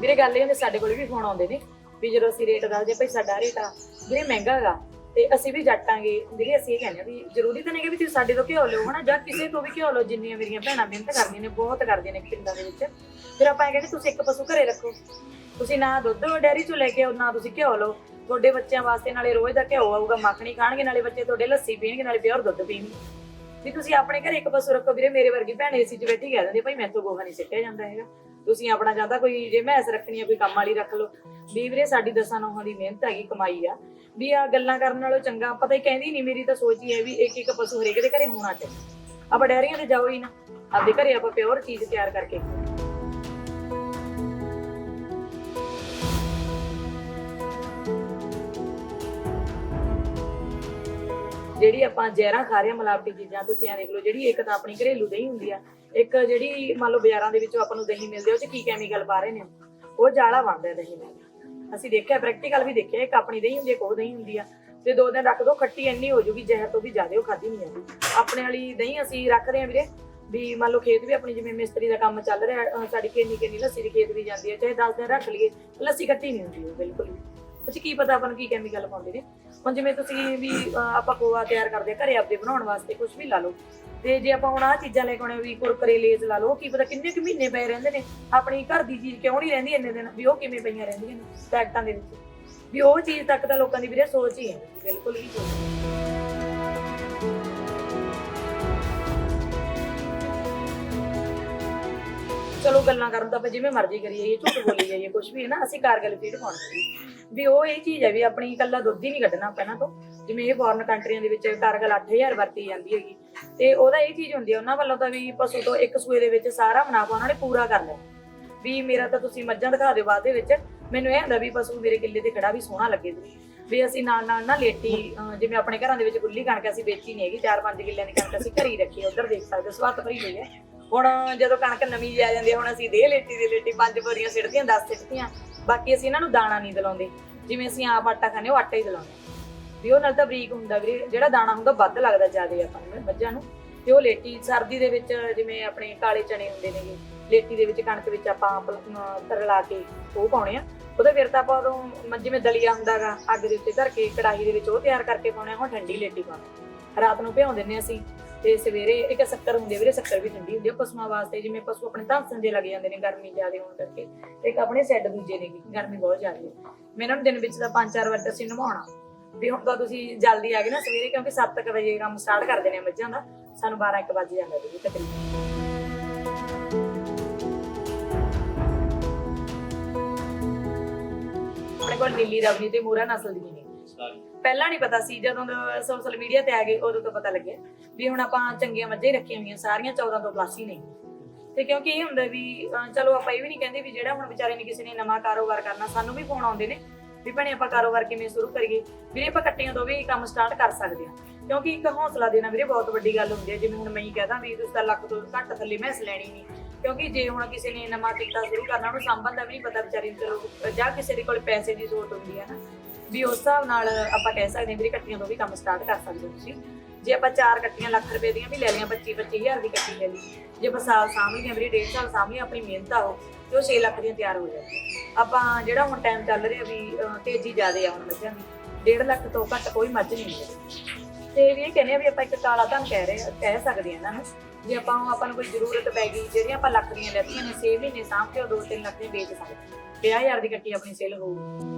ਵੀਰੇ ਗੱਲ ਇਹ ਹੁੰਦੀ, ਸਾਡੇ ਕੋਲ ਵੀ ਫੋਨ ਆਉਂਦੇ ਨੇ ਵੀ ਜਦੋਂ ਅਸੀਂ ਰੇਟ ਦੱਸਦੇ ਭਾਈ ਸਾਡਾ ਰੇਟ ਆ, ਵੀਰੇ ਮਹਿੰਗਾ ਹੈਗਾ ਤੇ ਅਸੀਂ ਵੀ ਜੱਟਾਂਗੇ। ਵੀਰੇ ਅਸੀਂ ਇਹ ਕਹਿੰਦੇ ਆ ਵੀ ਜ਼ਰੂਰੀ ਤਾਂ ਨਹੀਂ ਕਿ ਵੀ ਤੁਸੀਂ ਸਾਡੇ ਤੋਂ ਘਿਓ ਲਿਓ, ਹਨਾ, ਜਾਂ ਕਿਸੇ ਤੋਂ ਵੀ ਘਿਓ ਲਓ, ਜਿੰਨੀਆਂ ਮੇਰੀਆਂ ਭੈਣਾਂ ਮਿਹਨਤ ਕਰਦੀਆਂ ਨੇ, ਬਹੁਤ ਕਰਦੀਆਂ ਨੇ ਪਿੰਡਾਂ ਦੇ ਵਿੱਚ। ਫਿਰ ਆਪਾਂ ਇਹ ਕਹਿੰਦੇ, ਤੁਸੀਂ ਇੱਕ ਪਸ਼ੂ ਘਰੇ ਰੱਖੋ। ਤੁਸੀਂ ਨਾ ਦੁੱਧ ਡੈਰੀ ਚੋਂ ਲੈ ਕੇ ਆਓ, ਨਾ ਤੁਸੀਂ ਘਿਓ ਲਓ। ਤੁਹਾਡੇ ਬੱਚਿਆਂ ਵਾਸਤੇ ਨਾਲੇ ਰੋਜ਼ ਦਾ ਘਿਓ ਆਊਗਾ, ਮੱਖਣੀ ਖਾਣਗੇ, ਨਾਲੇ ਬੱਚੇ ਤੁਹਾਡੇ ਲੱਸੀ ਪੀਣਗੇ, ਨਾਲੇ ਪਿਓਰ ਦੁੱਧ ਪੀਣਗੇ। ਵੀ ਤੁਸੀਂ ਆਪਣੇ ਘਰੇ ਇੱਕ ਪਸ਼ੂ ਰੱਖੋ, ਵੀਰੇ ਮੇਰੇ ਵਰਗੀ ਭੈਣ ਏਸੀ 'ਚ ਬੈਠੀ ਕਹਿ ਦਿੰਦੀ ਭਾਈ ਮੈਂ ਗੋਹਾ ਨਹੀਂ ਸਿੱਟਿਆ ਜਾਂਦਾ ਹੈਗਾ। ਤੁਸੀਂ ਆਪਣਾ ਜਾਂਦਾ ਕੋਈ ਜੇ ਮੈਸ ਰੱਖਣੀ ਹੈ ਕੋਈ ਕੰਮ ਵਾਲੀ ਰੱਖ ਲਓ। ਵੀ ਵੀਰੇ, ਸਾਡੀ ਦਸਾਂ ਨੌਹਾਂ ਦੀ ਮਿਹਨਤ ਹੈਗੀ, ਕਮਾਈ ਆ। ਵੀ ਆ ਗੱਲਾਂ ਕਰਨ ਨਾਲੋਂ ਚੰਗਾ ਪਤਾ ਹੀ ਕਹਿੰਦੀ ਨਹੀਂ ਮੇਰੀ ਤਾਂ ਸੋਚ ਹੀ ਹੈ ਵੀ ਇੱਕ ਇੱਕ ਪਸ਼ੂ ਹਰੇਕ ਦੇ ਘਰੇ ਹੋਣਾ ਚਾਹੀਦਾ ਆਪਾਂ ਡੈਰੀਆਂ ਤੇ ਜਾਓ ਹੀ ਨਾ। ਆਪਦੇ ਘਰੇ ਆਪਾਂ ਪਿਓਰ ਚੀਜ਼ ਤਿਆਰ ਕਰਕੇ। ਜਿਹੜੀ ਆਪਾਂ ਜ਼ਹਿਰਾਂ ਖਾ ਰਹੇ ਹਾਂ ਮਿਲਾਵਟੀ ਚੀਜ਼ਾਂ, ਤੁਸੀਂ ਆ ਦੇਖ ਲਓ, ਜਿਹੜੀ ਇੱਕ ਤਾਂ ਆਪਣੀ ਘਰੇਲੂ ਦਹੀਂ ਹੁੰਦੀ ਆ ਇੱਕ ਜਿਹੜੀ ਮੰਨ ਲਓ ਬਾਜ਼ਾਰਾਂ ਦੇ ਵਿੱਚੋਂ ਆਪਾਂ ਨੂੰ ਦਹੀਂ ਮਿਲਦੀ ਉਹ 'ਚ ਕੀ ਕੈਮੀਕਲ ਪਾ ਰਹੇ ਨੇ ਉਹ। ਜਾਲਾ ਬਣਦਾ ਦਹੀਂ ਨਾਲ ਅਸੀਂ ਦੇਖਿਆ ਪ੍ਰੈਕਟੀਕਲ ਵੀ ਦੇਖਿਆ, ਇੱਕ ਆਪਣੀ ਦਹੀਂ ਹੁੰਦੀ ਹੈ, ਇੱਕ ਦਹੀਂ ਹੁੰਦੀ ਆ। ਤੇ ਦੋ ਦਿਨ ਰੱਖ ਦੋ, ਖੱਟੀ ਇੰਨੀ ਹੋ ਜੂਗੀ, ਜ਼ਹਿਰ ਤੋਂ ਵੀ ਜ਼ਿਆਦਾ ਉਹ ਖਾਦੀ ਨਹੀਂ ਜਾਂਦੀ। ਆਪਣੇ ਵਾਲੀ ਦਹੀਂ ਅਸੀਂ ਰੱਖਦੇ ਹਾਂ ਵੀਰੇ, ਵੀ ਮੰਨ ਲਓ ਖੇਤ ਵੀ ਆਪਣੀ ਜਿਵੇਂ ਮਿਸਤਰੀ ਦਾ ਕੰਮ ਚੱਲ ਰਿਹਾ ਸਾਡੀ ਕਿੰਨੀ ਕਿੰਨੀ ਲੱਸੀ ਦੀ ਖੇਤ ਵੀ ਜਾਂਦੀ ਹੈ, ਚਾਹੇ 10 ਦਿਨ ਰੱਖ ਲਈਏ, ਲੱਸੀ ਖੱਟੀ ਨਹੀਂ ਹੁੰਦੀ ਉਹ, ਬਿਲਕੁਲ ਵੀ। ਉਹ ਕੀ ਪਤਾ ਆਪਾਂ ਨੂੰ ਕੀ ਕੈਮੀਕਲ ਪਾਉਂਦੇ ਨੇ। ਹੁਣ ਜਿਵੇਂ ਤੁਸੀਂ ਵੀ ਆਪਾਂ ਕੋਆ ਤਿਆਰ ਕਰਦੇ ਘਰੇ ਆਪਦੇ ਬਣਾਉਣ ਵਾਸਤੇ ਕੁਝ ਵੀ ਲਾ ਲਓ। ਤੇ ਜੇ ਆਪਾਂ ਹੁਣ ਆਹ ਚੀਜ਼ਾਂ ਲੈ ਕੇ ਆਉਣੇ ਵੀ ਕੁਰਕਰੇ ਲੇਜ਼ ਲਾ ਲਓ, ਕੀ ਪਤਾ ਕਿੰਨੇ ਕੁ ਮਹੀਨੇ ਪਏ ਰਹਿੰਦੇ ਨੇ, ਆਪਣੀ ਘਰ ਦੀ ਚੀਜ਼ ਕਿਉਂ ਨਹੀਂ ਰਹਿੰਦੀ ਇੰਨੇ ਦਿਨ, ਵੀ ਉਹ ਕਿਵੇਂ ਪਈਆਂ ਰਹਿੰਦੀਆਂ ਨੇ ਪੈਕਟਾਂ ਦੇ ਵਿੱਚ। ਵੀ ਉਹ ਚੀਜ਼ ਤੱਕ ਤਾਂ ਲੋਕਾਂ ਦੀ ਵੀਰੇ ਸੋਚ ਹੀ ਹੈ, ਬਿਲਕੁਲ ਵੀ ਸੋਚ ਨਹੀਂ। ਚਲੋ ਗੱਲਾਂ ਕਰਨ ਦਾ ਆਪਾਂ ਜਿਵੇਂ ਮਰਜ਼ੀ ਕਰੀਏ, ਇਹ ਝੂਠ ਬੋਲੀ ਜਾਈਏ ਕੁਝ ਵੀ ਹੈ ਨਾ, ਅਸੀਂ ਕਾਰਗਲ ਫੀਡ ਪਾਉਣੀ ਵੀ ਉਹ ਇਹ ਚੀਜ਼ ਹੈ ਵੀ ਆਪਣੀ ਇਕੱਲਾ ਦੁੱਧ ਹੀ ਨਹੀਂ ਕੱਢਣਾ ਪਹਿਲਾਂ ਤੋਂ। ਜਿਵੇਂ ਇਹ ਫੋਰਨ ਕੰਟਰੀਆਂ ਦੇ ਵਿੱਚ ਕਾਰਗਲ 8000 ਵਰਤੀ ਜਾਂਦੀ ਹੈਗੀ। ਤੇ ਉਹਦਾ ਇਹ ਚੀਜ਼ ਹੁੰਦੀ ਹੈ ਉਹਨਾਂ ਵੱਲੋਂ ਤਾਂ ਵੀ ਪਸ਼ੂ ਤੋਂ ਇੱਕ ਸੂਏ ਦੇ ਵਿੱਚ ਸਾਰਾ ਮੁਨਾਫਾ ਉਹਨਾਂ ਨੇ ਪੂਰਾ ਕਰ ਲਿਆ। ਵੀ ਮੇਰਾ ਤਾਂ ਤੁਸੀਂ ਮੱਝਾਂ ਦਿਖਾ ਦਿਓ ਬਾਅਦ ਦੇ ਵਿੱਚ ਮੈਨੂੰ ਇਹ ਹੁੰਦਾ ਵੀ ਪਸ਼ੂ ਮੇਰੇ ਕਿੱਲੇ ਤੇ ਖੜਾ ਵੀ ਸੋਹਣਾ ਲੱਗੇ ਵੀ ਅਸੀਂ ਨਾਲ ਨਾਲ ਨਾ ਲੇਟੀ ਜਿਵੇਂ ਆਪਣੇ ਘਰਾਂ ਦੇ ਵਿੱਚ ਗੁੱਲੀ ਕਣਕ ਅਸੀਂ ਵੇਚੀ ਨਹੀਂ ਹੈਗੀ 4-5 ਕਿੱਲਿਆਂ ਦੀ ਕਣਕ ਅਸੀਂ ਘਰੀ ਰੱਖੀ ਹੈ ਉਧਰ ਦੇਖ ਸਕਦੇ ਹੋ, ਸਵਾਤ ਭਰੀ ਹੋਈ ਹੈ ਹੁਣ ਜਦੋਂ ਕਣਕ ਨਵੀਂ ਜੀ ਆ ਜਾਂਦੀ ਹੈ ਹੁਣ ਅਸੀਂ ਦੇ ਲੇਟੀ ਦੀ ਲੇਟੀ ਪੰਜ ਬੋਰੀਆਂ ਸਿੱਟਦੀਆਂ 10 ਸਿੱਟਦੀਆਂ ਬਾਕੀ ਅਸੀਂ ਇਹਨਾਂ ਨੂੰ ਦਾਣਾ ਨਹੀਂ ਦਿਲਾਉਂਦੇ। ਜਿਵੇਂ ਅਸੀਂ ਆਪ ਆਟਾ ਖਾਂਦੇ ਉਹ ਆਟਾ ਹੀ ਦਿਲਾਉਂਦੇ। ਵੀ ਉਹ ਨਾਲ ਤਾਂ ਬਰੀਕ ਹੁੰਦਾ ਵੀਰੇ ਜਿਹੜਾ ਦਾਣਾ ਹੁੰਦਾ ਵੱਧ ਲੱਗਦਾ ਜ਼ਿਆਦਾ ਆਪਾਂ ਨੂੰ ਮੱਝਾਂ ਨੂੰ। ਤੇ ਉਹ ਲੇਟੀ ਸਰਦੀ ਦੇ ਵਿੱਚ ਜਿਵੇਂ ਆਪਣੇ ਕਾਲੇ ਚਣੇ ਹੁੰਦੇ ਨੇਗੇ ਲੇਟੀ ਦੇ ਵਿੱਚ ਕਣਕ ਵਿੱਚ ਆਪਾਂ ਆਪ, ਤਰਲਾ ਕੇ ਉਹ ਪਾਉਣੇ ਆ। ਉਹਦੇ ਫਿਰ ਤਾਂ ਆਪਾਂ ਉਦੋਂ ਜਿਵੇਂ ਦਲੀਆ ਹੁੰਦਾਗਾ ਅੱਗ ਦੇ ਉੱਤੇ ਧਰ ਕੇ ਕੜਾਹੀ ਦੇ ਵਿੱਚ ਉਹ ਤਿਆਰ ਕਰਕੇ ਪਾਉਣੇ ਆ ਹੁਣ ਠੰਡੀ ਲੇਟੀ ਪਾਉਣੇ ਰਾਤ ਨੂੰ ਭਿਉਂ ਦਿੰਦੇ ਹਾਂ ਅਸੀਂ ਤੇ ਸਵੇਰੇ ਇੱਕ ਸ਼ੱਕਰ ਹੁੰਦੀ ਵੀਰੇ ਸ਼ੱਕਰ ਵੀ ਠੰਡੀ ਹੁੰਦੀ ਆ ਪਸ਼ੂਆਂ ਵਾਸਤੇ ਜਿਵੇਂ ਪਸ਼ੂ ਆਪਣੇ ਧਾਂਸਣ ਜੇ ਲੱਗ ਜਾਂਦੇ ਨੇ ਗਰਮੀ ਜ਼ਿਆਦਾ ਹੋਣ ਕਰਕੇ ਤੇ ਇੱਕ ਆਪਣੇ ਸੈੱਡ ਦੂਜੇ ਨੇ ਗੀ, ਗਰਮੀ ਬਹੁਤ ਜ਼ਿਆਦਾ ਹੈ ਮੈਂ ਇਹਨਾਂ ਨੂੰ ਦਿਨ ਵਿੱਚ ਤਾਂ ਪੰਜ ਚਾਰ ਵਾਰ ਅਸੀਂ ਨਵਾਉਣਾ। ਵੀ ਹੁਣ ਤਾਂ ਤੁਸੀਂ ਜਲਦੀ ਆ ਗਏ ਨਾ ਸਵੇਰੇ ਕਿਉਂਕਿ 7:00 ਵਜੇ ਕੰਮ ਸਟਾਰਟ ਕਰ ਦੇਣੇ ਮੱਝਾਂ ਦਾ। ਸਾਨੂੰ 12:00 ਵਜੇ ਜਾਂਦਾ ਜੀ ਤਕਰੀਬਨ ਆਪਣੇ ਕੋਲ ਨੀਲੀ ਰਵੀ ਤੇ ਮੂਰਾ ਨਸਲ ਦੀ ਨੇ ਪਹਿਲਾਂ ਨਹੀਂ ਪਤਾ ਸੀ ਜਦੋਂ ਸੋਸ਼ਲ ਮੀਡੀਆ ਤੇ ਆ ਗਏ ਉਦੋਂ ਤੋਂ ਪਤਾ ਲੱਗਿਆ ਵੀ ਹੁਣ ਆਪਾਂ ਚੰਗੀਆਂ ਮੱਝਾਂ ਹੀ ਰੱਖੀਆਂ ਹੋਈਆਂ ਸਾਰੀਆਂ 14 ਤੋਂ ਪਲੱਸ ਹੀ ਨੇ ਤੇ ਕਿਉਂਕਿ ਇਹ ਹੁੰਦਾ ਵੀ ਚਲੋ ਆਪਾਂ ਇਹ ਵੀ ਨਹੀਂ ਕਹਿੰਦੇ ਵੀ ਜਿਹੜਾ ਹੁਣ ਵਿਚਾਰੇ ਨੇ ਕਿਸੇ ਨੇ ਨਵਾਂ ਕਾਰੋਬਾਰ ਕਰਨਾ ਸਾਨੂੰ ਵੀ ਫੋਨ ਆਉਂਦੇ ਨੇ। ਵੀ ਭੈਣੇ ਆਪਾਂ ਕਾਰੋਬਾਰ ਕਿਵੇਂ ਸ਼ੁਰੂ ਕਰੀਏ? ਵੀਰੇ ਆਪਾਂ ਕੱਟੀਆਂ ਤੋਂ ਵੀ ਕੰਮ ਸਟਾਰਟ ਕਰ ਸਕਦੇ ਹਾਂ। ਕਿਉਂਕਿ ਇੱਕ ਹੌਸਲਾ ਦੇਣਾ ਵੀਰੇ ਬਹੁਤ ਵੱਡੀ ਗੱਲ ਹੁੰਦੀ ਹੈ। ਜਿਵੇਂ ਹੁਣ ਮੈਂ ਹੀ ਕਹਦਾ ਵੀ ਤੁਸੀਂ ਤਾਂ ਲੱਖ ਤੋਂ ਘੱਟ ਥੱਲੇ ਮੈਸ ਲੈਣੀ ਨਹੀਂ। ਕਿਉਂਕਿ ਜੇ ਹੁਣ ਕਿਸੇ ਨੇ ਨਵਾਂ ਕੀਤਾ ਸ਼ੁਰੂ ਕਰਨਾ, ਉਹਨੂੰ ਸੰਭਲ ਦਾ ਵੀ ਨਹੀਂ ਪਤਾ ਵਿਚਾਰੀ ਨੂੰ ਜਾਂ ਕਿਸੇ ਦੇ ਕੋਲ ਪੈਸੇ ਦੀ ਜ਼ਰੂਰਤ ਹੁੰਦੀ ਹੈ ਨਾ। ਵੀ ਉਸ ਹਿਸਾਬ ਨਾਲ ਆਪਾਂ ਕਹਿ ਸਕਦੇ ਹਾਂ ਵੀਰੇ ਕੱਟੀਆਂ ਤੋਂ ਵੀ ਕੰਮ ਸਟਾਰਟ ਕਰ ਸਕਦੇ ਹੋ ਤੁਸੀਂ। ਜੇ ਆਪਾਂ ਚਾਰ ਕੱਟੀਆਂ ਲੱਖ ਰੁਪਏ ਦੀਆਂ ਵੀ ਲੈ ਲਈਆਂ 25 25000 ਦੀ ਕੱਟੀ ਲੈ ਲਈ। ਜੇ ਆਪਾਂ ਸਾਲ ਸਾਂਭ ਲਈਆਂ, ਵੀਰੇ ਡੇਢ ਸਾਲ ਸਾਂਭ ਲਈਆਂ, ਆਪਣੀ ਮਿਹਨਤ ਆ ਉਹ। ਤੇ ਉਹ 6 ਲੱਖ ਦੀਆਂ ਤਿਆਰ ਹੋ ਜਾਂਦੀਆਂ। ਆਪਾਂ ਜਿਹੜਾ ਹੁਣ ਟਾਈਮ ਚੱਲ ਰਿਹਾ ਵੀ ਅਹ, ਤੇਜ਼ੀ ਜ਼ਿਆਦੇ ਆ ਹੁਣ ਮੱਝਾਂ ਦੀ 1.5 ਲੱਖ ਤੋਂ ਘੱਟ ਕੋਈ ਮੱਝ ਨਹੀਂ ਮਿਲਦੀ ਤੇ ਵੀ ਇਹ ਕਹਿੰਦੇ ਆ ਵੀ ਆਪਾਂ ਇੱਕ ਕਾਲਾ ਧਨ ਕਹਿ ਰਹੇ ਕਹਿ ਸਕਦੇ ਆ ਇਹਨਾਂ ਜੇ ਆਪਾਂ ਆਪਾਂ ਨੂੰ ਕੋਈ ਜ਼ਰੂਰਤ ਪੈ ਗਈ ਜਿਹੜੀਆਂ ਆਪਾਂ ਲੱਖ ਦੀਆਂ ਲੈਤੀਆਂ ਨੇ 6 ਮਹੀਨੇ ਸਾਂਭ ਕੇ ਉਹ 2-3 ਲੱਖ ਦੀਆਂ ਵੇਚ ਸਕਦੇ 50000 ਦੀ ਕੱਟੀ ਆਪਣੀ ਸੇਲ ਹੋਊਗੀ